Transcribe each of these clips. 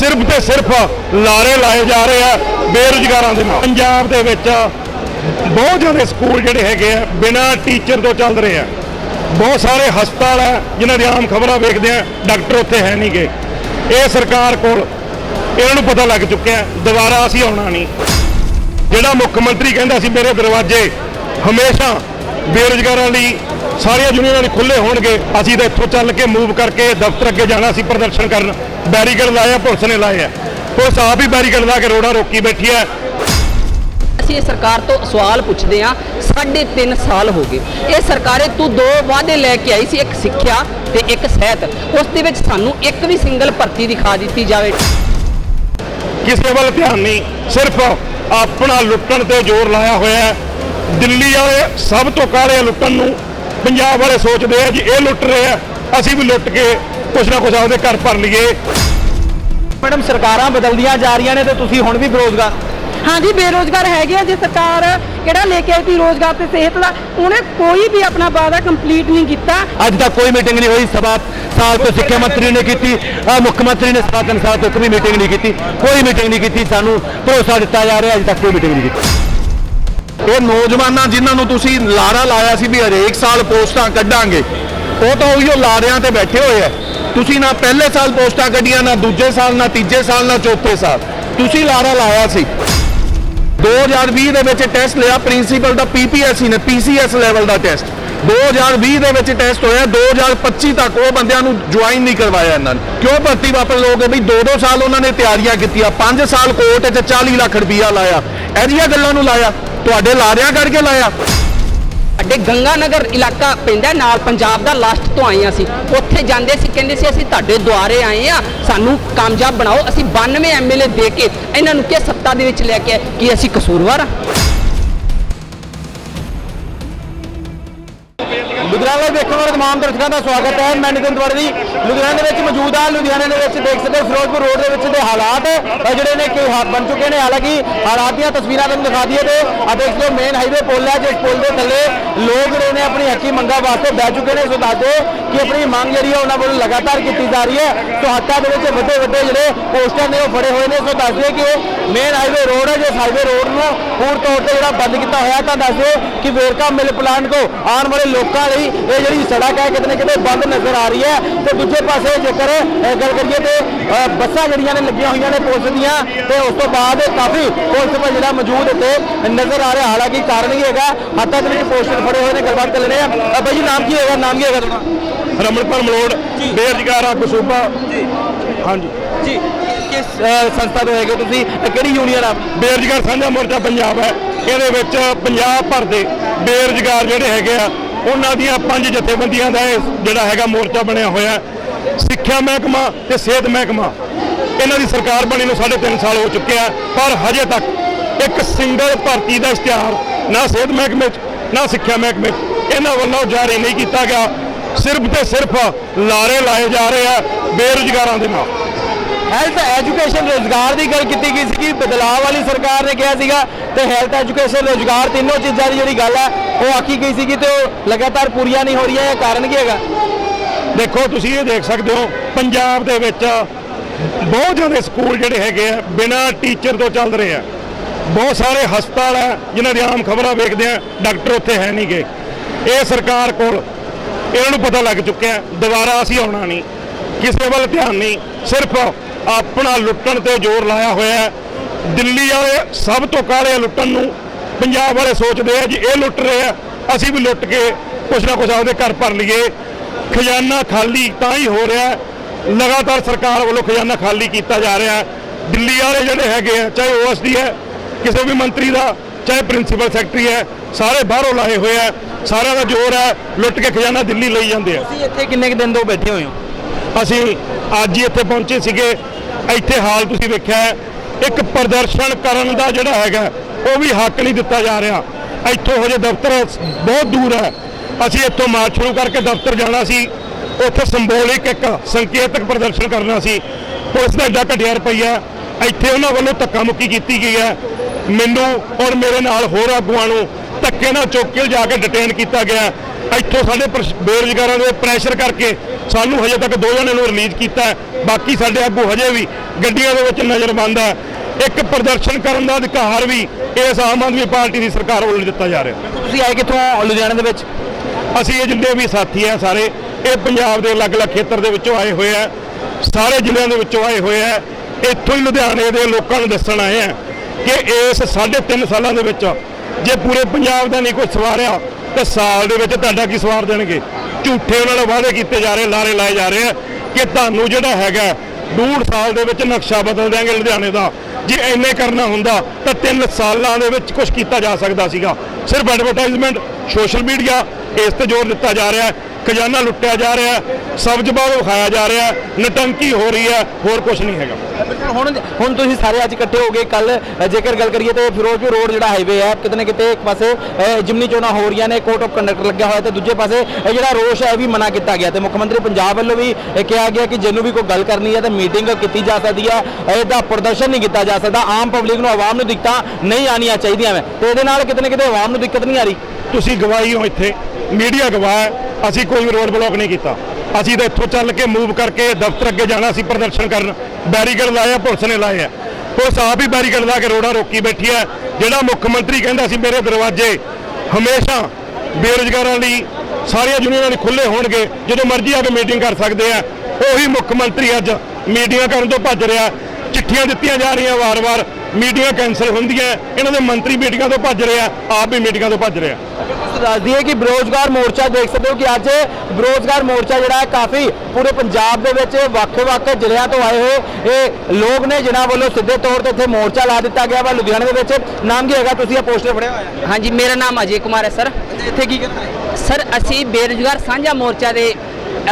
ਸਿਰਫ ਤੇ ਸਿਰਫ ਲਾਰੇ ਲਾਏ ਜਾ ਰਹੇ ਆ ਬੇਰੁਜ਼ਗਾਰਾਂ ਦੇ ਨਾਲ। ਪੰਜਾਬ ਦੇ ਵਿੱਚ ਬਹੁਤ ਜ਼ਿਆਦਾ ਸਕੂਲ ਜਿਹੜੇ ਹੈਗੇ ਆ, ਬਿਨਾਂ ਟੀਚਰ ਤੋਂ ਚੱਲ ਰਹੇ ਆ। ਬਹੁਤ ਸਾਰੇ ਹਸਪਤਾਲ ਆ, ਜਿਨ੍ਹਾਂ ਦੀ ਆਮ ਖਬਰਾਂ ਵੇਖਦੇ ਆ, ਡਾਕਟਰ ਉੱਥੇ ਹੈ ਨਹੀਂਗੇ ਇਹ ਸਰਕਾਰ ਕੋਲ ਇਹਨਾਂ ਨੂੰ ਪਤਾ ਲੱਗ ਚੁੱਕਿਆ, ਦੁਬਾਰਾ ਅਸੀਂ ਆਉਣਾ ਨਹੀਂ। ਜਿਹੜਾ ਮੁੱਖ ਮੰਤਰੀ ਕਹਿੰਦਾ ਸੀ, ਮੇਰੇ ਦਰਵਾਜ਼ੇ ਹਮੇਸ਼ਾ ਬੇਰੁਜ਼ਗਾਰਾਂ ਲਈ ਸਾਰੀਆਂ ਯੂਨੀਅਨਾਂ ਲਈ ਖੁੱਲੇ ਹੋਣਗੇ। ਅਸੀਂ ਤਾਂ ਇੱਥੋਂ ਚੱਲ ਕੇ ਮੂਵ ਕਰਕੇ ਦਫ਼ਤਰ ਅੱਗੇ ਜਾਣਾ ਸੀ ਪ੍ਰਦਰਸ਼ਨ ਕਰਨ। ਬੈਰੀਕੇਡ ਲਾਇਆ ਪੁਲਿਸ ਨੇ ਲਾਏ ਆ ਪੁਲਿਸ ਆਪ ਹੀ ਬੈਰੀਕੇਡ ਲਾ ਕੇ ਰੋੜਾ ਰੋਕੀ ਬੈਠੀ ਹੈ। ਅਸੀਂ ਇਹ ਸਰਕਾਰ ਤੋਂ ਸਵਾਲ ਪੁੱਛਦੇ ਹਾਂ ਸਾਢੇ 3 ਸਾਲ ਹੋ ਗਏ। ਇਹ ਸਰਕਾਰੇ ਤੂੰ ਦੋ ਵਾਅਦੇ ਲੈ ਕੇ ਆਈ ਸੀ ਇੱਕ ਸਿੱਖਿਆ ਤੇ ਇੱਕ ਸਿਹਤ। ਉਸ ਦੇ ਵਿੱਚ ਸਾਨੂੰ ਇੱਕ ਵੀ ਸਿੰਗਲ ਭਰਤੀ ਦਿਖਾ ਦਿੱਤੀ ਜਾਵੇ। ਕਿਸੇ ਵੱਲ ਧਿਆਨ ਨਹੀਂ ਸਿਰਫ ਆਪਣਾ ਲੁੱਟਣ ਤੇ ਜ਼ੋਰ ਲਾਇਆ ਹੋਇਆ ਹੈ। ਦਿੱਲੀ ਵਾਲੇ ਸਭ ਤੋਂ ਕਾਲੇ ਆ ਲੁੱਟਣ ਨੂੰ ਪੰਜਾਬ ਵਾਲੇ ਸੋਚਦੇ ਆ ਜੀ ਇਹ ਲੁੱਟ ਰਹੇ ਆ ਅਸੀਂ ਵੀ ਲੁੱਟ ਕੇ ਕੁਛ ਨਾ ਕੁਛ ਆਪਦੇ ਘਰ ਭਰ ਲਈਏ। ਮੈਡਮ ਸਰਕਾਰਾਂ ਬਦਲਦੀਆਂ ਜਾ ਰਹੀਆਂ ਨੇ ਤੇ ਤੁਸੀਂ ਹੁਣ ਵੀ ਬੇਰੋਜ਼ਗਾਰ? ਹਾਂਜੀ ਬੇਰੋਜ਼ਗਾਰ ਹੈਗੇ ਆ ਜੇ ਸਰਕਾਰ ਕਿਹੜਾ ਲੈ ਕੇ ਆਈ ਸੀ ਰੋਜ਼ਗਾਰ ਤੇ ਸਿਹਤ ਦਾ? ਉਹਨੇ ਕੋਈ ਵੀ ਆਪਣਾ ਵਾਅਦਾ ਕੰਪਲੀਟ ਨਹੀਂ ਕੀਤਾ। ਅੱਜ ਤੱਕ ਕੋਈ ਮੀਟਿੰਗ ਨਹੀਂ ਹੋਈ ਸਭਾ ਸਾਲ ਤੋਂ ਸਿੱਖਿਆ ਮੰਤਰੀ ਨੇ ਕੀਤੀ ਮੁੱਖ ਮੰਤਰੀ ਨੇ ਸਵਾ ਤਿੰਨ ਸਾਲ ਤੋਂ ਕੋਈ ਮੀਟਿੰਗ ਨਹੀਂ ਕੀਤੀ। ਕੋਈ ਮੀਟਿੰਗ ਨਹੀਂ ਕੀਤੀ ਸਾਨੂੰ ਭਰੋਸਾ ਦਿੱਤਾ ਜਾ ਰਿਹਾ ਅੱਜ ਤੱਕ ਕੋਈ ਮੀਟਿੰਗ ਨਹੀਂ ਕੀਤੀ। ਇਹ ਨੌਜਵਾਨਾਂ ਜਿਨ੍ਹਾਂ ਨੂੰ ਤੁਸੀਂ ਲਾਰਾ ਲਾਇਆ ਸੀ ਵੀ ਹਰੇਕ ਸਾਲ ਪੋਸਟਾਂ ਕੱਢਾਂਗੇ, ਉਹ ਤਾਂ ਉਹੀਓ ਲਾਰਿਆਂ ਤੇ ਬੈਠੇ ਹੋਏ ਐ ਤੁਸੀਂ ਨਾ ਪਹਿਲੇ ਸਾਲ ਪੋਸਟਾਂ ਕੱਢੀਆਂ, ਨਾ ਦੂਜੇ ਸਾਲ, ਨਾ ਤੀਜੇ ਸਾਲ, ਨਾ ਚੌਥੇ ਸਾਲ। ਤੁਸੀਂ ਲਾਰਾ ਲਾਇਆ ਸੀ। 2020 ਦੇ ਵਿੱਚ ਟੈਸਟ ਲਿਆ, ਪ੍ਰਿੰਸੀਪਲ ਦਾ ਪੀਪੀਐਸਸੀ ਨੇ ਪੀਸੀਐਸ ਲੈਵਲ ਦਾ ਟੈਸਟ। 2020 ਦੇ ਵਿੱਚ ਟੈਸਟ ਹੋਇਆ 2025 ਤੱਕ ਉਹ ਬੰਦਿਆਂ ਨੂੰ ਜੁਆਇਨ ਨਹੀਂ ਕਰਵਾਇਆ ਇਹਨਾਂ ਨੇ। ਕਿਉਂ ਭਰਤੀ ਵਾਪਰ ਲੋਗੇ ਵੀ 2-2 ਸਾਲ ਉਹਨਾਂ ਨੇ ਤਿਆਰੀਆਂ ਕੀਤੀਆਂ 5 ਸਾਲ ਕੋਰਟ 'ਚ 40 ਲੱਖ ਰੁਪਈਆ ਲਾਇਆ। ਇਹਦੀਆਂ ਗੱਲਾਂ ਨੂੰ ਲਾਇਆ। ਤੁਹਾਡੇ ਲਾਰਿਆਂ ਕਰਕੇ ਲਾਇਆ। ਸਾਡੇ ਗੰਗਾ ਨਗਰ ਇਲਾਕਾ ਪੈਂਦਾ ਨਾਲ ਪੰਜਾਬ ਦਾ ਲਾਸਟ ਤੋਂ ਆਏ ਹਾਂ ਅਸੀਂ। ਉੱਥੇ ਜਾਂਦੇ ਸੀ, ਕਹਿੰਦੇ ਸੀ, ਅਸੀਂ ਤੁਹਾਡੇ ਦੁਆਰੇ ਆਏ ਆ ਸਾਨੂੰ ਕਾਮਯਾਬ ਬਣਾਓ। ਅਸੀਂ 92 ਐਮਐਲਏ ਦੇ ਕੇ ਇਹਨਾਂ ਨੂੰ ਕਿ ਸੱਤਾ ਦੇ ਵਿੱਚ ਲੈ ਕੇ ਆਏ? ਕਿ ਅਸੀਂ ਕਸੂਰਵਾਰ ਆ ਲੁਧਿਆਣਾ ਲਾਈਵ ਦੇਖਣ ਵਾਲੇ ਤਮਾਮ ਦਰਸ਼ਕਾਂ ਦਾ ਸਵਾਗਤ ਹੈ। ਮੈਂ ਨਿਤਿਨ ਤਿਵਾੜੀ ਲੁਧਿਆਣਾ ਦੇ ਵਿੱਚ ਮੌਜੂਦ ਹਾਂ ਲੁਧਿਆਣਾ ਦੇ ਵਿੱਚ ਦੇਖ ਸਕਦੇ ਹੋ, ਫਿਰੋਜ਼ਪੁਰ ਰੋਡ ਦੇ ਵਿੱਚ ਦੇ ਹਾਲਾਤ ਜਿਹੜੇ ਨੇ ਕਿ ਹਾਲ ਬਣ ਚੁੱਕੇ ਨੇ। ਹਾਲਾਂਕਿ ਹਾਲਾਤ ਦੀਆਂ ਤਸਵੀਰਾਂ ਤੁਹਾਨੂੰ ਦਿਖਾ ਦਈਏ ਤੇ ਆ ਦੇਖ ਸਕਦੇ ਹੋ ਮੇਨ ਹਾਈਵੇ ਪੁਲ ਹੈ, ਜਿਸ ਪੁਲ ਦੇ ਥੱਲੇ ਲੋਕ ਜਿਹੜੇ ਨੇ ਆਪਣੀ ਹੱਕੀ ਮੰਗਾਂ ਵਾਸਤੇ ਬਹਿ ਚੁੱਕੇ ਨੇ। ਸੋ ਦੱਸਦੇ ਕਿ ਆਪਣੀ ਮੰਗ ਜਿਹੜੀ ਹੈ ਉਹਨਾਂ ਵੱਲੋਂ ਲਗਾਤਾਰ ਕੀਤੀ ਜਾ ਰਹੀ ਹੈ। ਸੋ ਹੱਥਾਂ ਦੇ ਵਿੱਚ ਵੱਡੇ ਵੱਡੇ ਜਿਹੜੇ ਪੋਸਟਰ ਨੇ ਉਹ ਫੜੇ ਹੋਏ ਨੇ। ਸੋ ਦੱਸਦੇ ਕਿ ਮੇਨ ਹਾਈਵੇ ਰੋਡ ਹੈ, ਜਿਸ ਹਾਈਵੇ ਰੋਡ ਨੂੰ ਪੂਰ ਤੌਰ ਤੇ ਜਿਹੜਾ ਬੰਦ ਕੀਤਾ ਹੋਇਆ ਤਾਂ ਦੱਸਦੇ ਕਿ ਵੇਰਕਾ ਮਿਲ ਪਲਾਂਟ ਕੋ ਆਉਣ ਵਾਲੇ ਲੋਕਾਂ ਲਈ ਇਹ ਜਿਹੜੀ ਸੜਕ ਹੈ ਕਿਤੇ ਨਾ ਕਿਤੇ ਬੰਦ ਨਜ਼ਰ ਆ ਰਹੀ ਹੈ। ਤੇ ਦੂਜੇ ਪਾਸੇ ਜੇਕਰ ਗੱਲ ਕਰੀਏ ਤੇ ਬੱਸਾਂ ਜਿਹੜੀਆਂ ਨੇ ਲੱਗੀਆਂ ਹੋਈਆਂ ਨੇ ਪੁਲਿਸ ਦੀਆਂ ਤੇ ਉਸ ਤੋਂ ਬਾਅਦ ਕਾਫੀ ਪੁਲਿਸ ਬਲ ਜਿਹੜਾ ਮੌਜੂਦ ਇੱਥੇ ਨਜ਼ਰ ਆ ਰਿਹਾ। ਹਾਲਾਂਕਿ ਕਾਰਨ ਹੀ ਹੈਗਾ ਹੱਥਾਂ ਦੇ ਵਿੱਚ ਪੋਸਟਰ ਫੜੇ ਹੋਏ ਨੇ ਗੱਲਬਾਤ ਕਰ ਲੈਣੇ ਆ ਬਾਈ ਜੀ ਨਾਮ ਕੀ ਹੈਗਾ? ਨਾਮ ਕੀ ਹੈਗਾ ਤੁਹਾਡਾ? ਰਮਣਪਾਲ ਮਲੋੜ ਬੇਰੁਜ਼ਗਾਰ ਆਗੂ ਸੂਬਾ ਹਾਂਜੀ। ਜੀ ਕਿਸ ਸੰਸਥਾ ਤੋਂ ਹੈਗੇ ਤੁਸੀਂ? ਕਿਹੜੀ ਯੂਨੀਅਨ ਆ? ਬੇਰੁਜ਼ਗਾਰ ਸਾਂਝਾ ਮੋਰਚਾ ਪੰਜਾਬ ਹੈ। ਇਹਦੇ ਵਿੱਚ ਪੰਜਾਬ ਭਰ ਦੇ ਬੇਰੁਜ਼ਗਾਰ ਜਿਹੜੇ ਹੈਗੇ ਆ ਉਹਨਾਂ ਦੀਆਂ ਪੰਜ ਜਥੇਬੰਦੀਆਂ ਦਾ ਇਹ ਜਿਹੜਾ ਹੈਗਾ ਮੋਰਚਾ ਬਣਿਆ ਹੋਇਆ ਸਿੱਖਿਆ ਮਹਿਕਮਾ ਤੇ ਸਿਹਤ ਮਹਿਕਮਾ। ਇਹਨਾਂ ਦੀ ਸਰਕਾਰ ਬਣੀ ਨੂੰ ਸਾਢੇ ਤਿੰਨ ਸਾਲ ਹੋ ਚੁੱਕਿਆ ਪਰ ਹਜੇ ਤੱਕ ਇੱਕ ਸਿੰਗਲ ਭਰਤੀ ਦਾ ਇਸ਼ਤਿਹਾਰ ਨਾ ਸਿਹਤ ਮਹਿਕਮੇ 'ਚ, ਨਾ ਸਿੱਖਿਆ ਮਹਿਕਮੇ 'ਚ ਇਹਨਾਂ ਵੱਲੋਂ ਜਾਰੀ ਨਹੀਂ ਕੀਤਾ ਗਿਆ। ਸਿਰਫ ਤੇ ਸਿਰਫ ਲਾਰੇ ਲਾਏ ਜਾ ਰਹੇ ਆ ਬੇਰੁਜ਼ਗਾਰਾਂ ਦੇ ਨਾਲ। ਹੈਲਥ ਐਜੂਕੇਸ਼ਨ ਰੋਜ਼ਗਾਰ ਦੀ ਗੱਲ ਕੀਤੀ ਗਈ ਸੀ ਕਿ ਬਦਲਾਅ ਵਾਲੀ ਸਰਕਾਰ ਨੇ ਕਿਹਾ ਸੀਗਾ ਤੇ ਹੈਲਥ ਐਜੂਕੇਸ਼ਨ ਰੋਜ਼ਗਾਰ ਤਿੰਨੋਂ ਚੀਜ਼ਾਂ ਦੀ ਜਿਹੜੀ ਗੱਲ ਹੈ ਉਹ ਆਖੀ ਗਈ ਸੀਗੀ ਤੇ ਉਹ ਲਗਾਤਾਰ ਪੂਰੀਆਂ ਨਹੀਂ ਹੋ ਰਹੀਆਂ ਇਹ ਕਾਰਨ ਕੀ ਹੈਗਾ? ਦੇਖੋ, ਤੁਸੀਂ ਇਹ ਦੇਖ ਸਕਦੇ ਹੋ, ਪੰਜਾਬ ਦੇ ਵਿੱਚ ਬਹੁਤ ਜ਼ਿਆਦਾ ਸਕੂਲ ਜਿਹੜੇ ਹੈਗੇ ਆ, ਬਿਨਾਂ ਟੀਚਰ ਤੋਂ ਚੱਲ ਰਹੇ ਆ। ਬਹੁਤ ਸਾਰੇ ਹਸਪਤਾਲ ਆ, ਜਿਨ੍ਹਾਂ ਦੀ ਆਮ ਖਬਰਾਂ ਵੇਖਦੇ ਆ, ਡਾਕਟਰ ਉੱਥੇ ਹੈ ਨਹੀਂਗੇ ਇਹ ਸਰਕਾਰ ਕੋਲ ਇਹਨਾਂ ਨੂੰ ਪਤਾ ਲੱਗ ਚੁੱਕਿਆ, ਦੁਬਾਰਾ ਅਸੀਂ ਆਉਣਾ ਨਹੀਂ, ਕਿਸੇ ਵੱਲ ਧਿਆਨ ਨਹੀਂ, ਸਿਰਫ ਆਪਣਾ ਲੁੱਟਣ ਤੇ ਜ਼ੋਰ ਲਾਇਆ ਹੋਇਆ ਹੈ। ਦਿੱਲੀ ਵਾਲੇ ਸਭ ਤੋਂ ਕਾਲੇ ਲੁੱਟਣ ਨੂੰ ਪੰਜਾਬ ਵਾਲੇ ਸੋਚਦੇ ਆ ਜੀ ਇਹ ਲੁੱਟ ਰਹੇ ਆ। ਅਸੀਂ ਵੀ ਲੁੱਟ ਕੇ ਕੁਛ ਨਾ ਕੁਛ ਆਪਦੇ ਘਰ ਭਰ ਲਈਏ। ਖਜ਼ਾਨਾ ਖਾਲੀ ਤਾਂ ਹੀ ਹੋ ਰਿਹਾ। ਲਗਾਤਾਰ ਸਰਕਾਰ ਵੱਲੋਂ ਖਜ਼ਾਨਾ ਖਾਲੀ ਕੀਤਾ ਜਾ ਰਿਹਾ ਦਿੱਲੀ ਵਾਲੇ ਜਿਹੜੇ ਹੈਗੇ ਆ ਚਾਹੇ ਓਐਸਡੀ ਹੈ ਕਿਸੇ ਵੀ ਮੰਤਰੀ ਦਾ ਚਾਹੇ ਪ੍ਰਿੰਸੀਪਲ ਸੈਕਟਰੀ ਹੈ ਸਾਰੇ ਬਾਹਰੋਂ ਲਾਏ ਹੋਏ ਆ। ਸਾਰਿਆਂ ਦਾ ਜ਼ੋਰ ਹੈ ਲੁੱਟ ਕੇ ਖਜ਼ਾਨਾ ਦਿੱਲੀ ਲਈ ਜਾਂਦੇ ਆ। ਤੁਸੀਂ ਇੱਥੇ ਕਿੰਨੇ ਕੁ ਦਿਨ ਤੋਂ ਬੈਠੇ ਹੋਏ ਹੋ? ਅਸੀਂ ਅੱਜ ਹੀ ਇੱਥੇ ਪਹੁੰਚੇ ਸੀਗੇ। ਇੱਥੇ ਹਾਲ ਤੁਸੀਂ ਵੇਖਿਆ ਇੱਕ ਪ੍ਰਦਰਸ਼ਨ ਕਰਨ ਦਾ ਜਿਹੜਾ ਹੈਗਾ, ਉਹ ਵੀ ਹੱਕ ਨਹੀਂ ਦਿੱਤਾ ਜਾ ਰਿਹਾ। ਇੱਥੋਂ ਹਜੇ ਦਫ਼ਤਰ ਬਹੁਤ ਦੂਰ ਹੈ। ਅਸੀਂ ਇੱਥੋਂ ਮਾਰਚ ਸ਼ੁਰੂ ਕਰਕੇ ਦਫ਼ਤਰ ਜਾਣਾ ਸੀ। ਉੱਥੇ ਸਿੰਬੋਲਿਕ ਇੱਕ ਸੰਕੇਤਕ ਪ੍ਰਦਰਸ਼ਨ ਕਰਨਾ ਸੀ। ਪੁਲਿਸ ਦਾ ਏਡਾ ਘਟਿਆ ਰੁਪਈਆ ਇੱਥੇ ਉਹਨਾਂ ਵੱਲੋਂ ਧੱਕਾ ਮੁੱਕੀ ਕੀਤੀ ਗਈ ਹੈ। ਮੈਨੂੰ ਔਰ ਮੇਰੇ ਨਾਲ ਹੋਰ ਆਗੂਆਂ ਨੂੰ ਧੱਕੇ ਨਾਲ ਚੁੱਕ ਕੇ ਜਾ ਕੇ ਡਿਟੇਨ ਕੀਤਾ ਗਿਆ ਇੱਥੋਂ ਸਾਡੇ ਬੇਰੁਜ਼ਗਾਰਾਂ ਦੇ ਪ੍ਰੈਸ਼ਰ ਕਰਕੇ ਸਾਨੂੰ ਹਜੇ ਤੱਕ ਦੋ ਜਣਿਆਂ ਨੂੰ ਰਿਲੀਜ਼ ਕੀਤਾ ਹੈ। ਬਾਕੀ ਸਾਡੇ ਆਗੂ ਹਜੇ ਵੀ ਗੱਡੀਆਂ ਦੇ ਵਿੱਚ ਨਜ਼ਰਬੰਦ ਹੈ। ਇੱਕ ਪ੍ਰਦਰਸ਼ਨ ਕਰਨ ਦਾ ਅਧਿਕਾਰ ਵੀ ਇਸ ਆਮ ਆਦਮੀ ਪਾਰਟੀ ਦੀ ਸਰਕਾਰ ਵੱਲੋਂ ਦਿੱਤਾ ਜਾ ਰਿਹਾ। ਤੁਸੀਂ ਆਏ ਕਿੱਥੋਂ? ਲੁਧਿਆਣੇ ਦੇ ਵਿੱਚ? ਅਸੀਂ ਇਹ ਜਿੰਨੇ ਵੀ ਸਾਥੀ ਆ ਸਾਰੇ ਇਹ ਪੰਜਾਬ ਦੇ ਅਲੱਗ-ਅਲੱਗ ਖੇਤਰ ਦੇ ਵਿੱਚੋਂ ਆਏ ਹੋਏ ਆ। ਸਾਰੇ ਜ਼ਿਲ੍ਹਿਆਂ ਦੇ ਵਿੱਚੋਂ ਆਏ ਹੋਏ ਆ। ਇੱਥੋਂ ਹੀ ਲੁਧਿਆਣੇ ਦੇ ਲੋਕਾਂ ਨੂੰ ਦੱਸਣ ਆਏ ਆ ਕਿ ਇਸ ਸਾਢੇ ਤਿੰਨ ਸਾਲਾਂ ਦੇ ਵਿੱਚ ਜੇ ਪੂਰੇ ਪੰਜਾਬ ਦਾ ਨਹੀਂ ਕੋਈ ਸਵਾਰਿਆ, ਤਾਂ ਸਾਲ ਦੇ ਵਿੱਚ ਤੁਹਾਡਾ ਕੀ ਸਵਾਰ ਦੇਣਗੇ? ਝੂਠੇ ਉਹਨਾਂ ਨਾਲ ਵਾਅਦੇ ਕੀਤੇ ਜਾ ਰਹੇ, ਲਾਰੇ ਲਾਏ ਜਾ ਰਹੇ ਆ ਕਿ ਤੁਹਾਨੂੰ ਜਿਹੜਾ ਹੈਗਾ, ਡੂਢ ਸਾਲ ਦੇ ਵਿੱਚ ਨਕਸ਼ਾ ਬਦਲ ਦਿਆਂਗੇ ਲੁਧਿਆਣੇ ਦਾ। ਜੇ ਇੰਨੇ ਕਰਨਾ ਹੁੰਦਾ, ਤਾਂ ਤਿੰਨ ਸਾਲਾਂ ਦੇ ਵਿੱਚ ਕੁਝ ਕੀਤਾ ਜਾ ਸਕਦਾ ਸੀਗਾ। ਸਿਰਫ ਐਡਵਰਟਾਈਜ਼ਮੈਂਟ ਸੋਸ਼ਲ ਮੀਡੀਆ ਇਸ ਤੇ ਜ਼ੋਰ ਦਿੱਤਾ ਜਾ ਰਿਹਾ ਖਜ਼ਾਨਾ ਲੁੱਟਿਆ ਜਾ ਰਿਹਾ ਸਬਜ਼ ਬਾਗ ਵਿਖਾਇਆ ਜਾ ਰਿਹਾ ਨਟੰਕੀ ਹੋ ਰਹੀ ਹੈ ਹੋਰ ਕੁਝ ਨਹੀਂ ਹੈਗਾ। ਹੁਣ ਹੁਣ ਤੁਸੀਂ ਸਾਰੇ ਅੱਜ ਇਕੱਠੇ ਹੋ ਗਏ ਕੱਲ ਜੇਕਰ ਗੱਲ ਕਰੀਏ ਤੇ ਫਿਰੋਜ਼ਪੁਰ ਰੋਡ ਜਿਹੜਾ ਹਾਈਵੇ ਹੈ ਕਿਤੇ ਨਾ ਕਿਤੇ ਇੱਕ ਪਾਸੇ ਜਿਮਨੀ ਚੋਣਾਂ ਹੋ ਰਹੀਆਂ ਨੇ ਕੋਰਟ ਆਫ ਕੰਡਕਟ ਲੱਗਿਆ ਹੋਇਆ ਤੇ ਦੂਜੇ ਪਾਸੇ ਇਹ ਜਿਹੜਾ ਰੋਸ਼ ਹੈ ਇਹ ਵੀ ਮਨਾ ਕੀਤਾ ਗਿਆ ਤੇ ਮੁੱਖ ਮੰਤਰੀ ਪੰਜਾਬ ਵੱਲੋਂ ਵੀ ਇਹ ਕਿਹਾ ਗਿਆ ਕਿ ਜਿਹਨੂੰ ਵੀ ਕੋਈ ਗੱਲ ਕਰਨੀ ਹੈ ਤੇ ਮੀਟਿੰਗ ਕੀਤੀ ਜਾ ਸਕਦੀ ਹੈ ਇਹਦਾ ਪ੍ਰਦਰਸ਼ਨ ਨਹੀਂ ਕੀਤਾ ਜਾ ਸਕਦਾ ਆਮ ਪਬਲਿਕ ਨੂੰ ਆਵਾਮ ਨੂੰ ਦਿੱਕਤਾਂ ਨਹੀਂ ਆਣੀਆਂ ਚਾਹੀਦੀਆਂ ਤੇ ਇਹਦੇ ਨਾਲ ਕਿਤੇ ਨਾ ਕਿਤੇ ਆਵਾਮ ਨੂੰ ਦਿੱਕਤ ਨਹੀਂ ਆ ਰਹੀ। ਤੁਸੀਂ ਗਵਾਹੀ ਹੋ ਇੱਥੇ ਮੀਡੀਆ ਗਵਾਹ ਹੈ ਅਸੀਂ ਕੋਈ ਵੀ ਰੋਡ ਬਲੌਕ ਨਹੀਂ ਕੀਤਾ। ਅਸੀਂ ਤਾਂ ਇੱਥੋਂ ਚੱਲ ਕੇ ਮੂਵ ਕਰਕੇ ਦਫ਼ਤਰ ਅੱਗੇ ਜਾਣਾ ਸੀ, ਪ੍ਰਦਰਸ਼ਨ ਕਰਨ। ਬੈਰੀਕੇਡ ਲਾਇਆ, ਪੁਲਿਸ ਨੇ ਲਾਏ ਆ ਪੁਲਿਸ ਆਪ ਹੀ ਬੈਰੀਕੇਡ ਲਾ ਕੇ ਰੋੜਾ ਰੋਕੀ ਬੈਠੀ ਹੈ। ਜਿਹੜਾ ਮੁੱਖ ਮੰਤਰੀ ਕਹਿੰਦਾ ਸੀ, ਮੇਰੇ ਦਰਵਾਜ਼ੇ ਹਮੇਸ਼ਾ ਬੇਰੁਜ਼ਗਾਰਾਂ ਲਈ ਸਾਰੀਆਂ ਯੂਨੀਅਨਾਂ ਲਈ ਖੁੱਲੇ ਹੋਣਗੇ। ਜਦੋਂ ਮਰਜ਼ੀ ਆ ਕੇ ਮੀਟਿੰਗ ਕਰ ਸਕਦੇ ਆ। ਉਹੀ ਮੁੱਖ ਮੰਤਰੀ ਅੱਜ ਮੀਟਿੰਗਾਂ ਕਰਨ ਤੋਂ ਭੱਜ ਰਿਹਾ। ਚਿੱਠੀਆਂ ਦਿੱਤੀਆਂ ਜਾ ਰਹੀਆਂ ਵਾਰ-ਵਾਰ। ਮੀਟਿੰਗਾਂ ਕੈਂਸਲ ਹੁੰਦੀਆਂ। ਇਹਨਾਂ ਦੇ ਮੰਤਰੀ ਮੀਟਿੰਗਾਂ ਤੋਂ ਭੱਜ ਰਿਹਾ। ਆਪ ਵੀ ਮੀਟਿੰਗਾਂ ਤੋਂ ਭੱਜ ਰਿਹਾ। ਦੱਸ ਦਈਏ ਕਿ ਬੇਰੋਜ਼ਗਾਰ ਮੋਰਚਾ ਦੇਖ ਸਕਦੇ ਹੋ ਕਿ ਅੱਜ ਬੇਰੋਜ਼ਗਾਰ ਮੋਰਚਾ ਜਿਹੜਾ ਹੈ ਕਾਫੀ ਪੂਰੇ ਪੰਜਾਬ ਦੇ ਵਿੱਚ ਵੱਖ-ਵੱਖ ਜ਼ਿਲ੍ਹਿਆਂ ਤੋਂ ਆਏ ਹੋਏ ਇਹ ਲੋਕ ਨੇ ਜਿਨ੍ਹਾਂ ਵੱਲੋਂ ਸਿੱਧੇ ਤੌਰ ਤੇ ਇੱਥੇ ਮੋਰਚਾ ਲਾ ਦਿੱਤਾ ਗਿਆ ਵਾ ਲੁਧਿਆਣੇ ਦੇ ਵਿੱਚ। ਨਾਮ ਕੀ ਹੈਗਾ? ਤੁਸੀਂ ਇਹ ਪੋਸਟਰ ਫੜਿਆ ਹੋਇਆ ਹਾਂਜੀ ਮੇਰਾ ਨਾਮ ਅਜੇ ਕੁਮਾਰ ਹੈ ਸਰ। ਹੈ ਇੱਥੇ ਕੀ ਕਰਨਾ ਹੈ? ਸਰ ਅਸੀਂ ਬੇਰੁਜ਼ਗਾਰ ਸਾਂਝਾ ਮੋਰਚਾ ਦੇ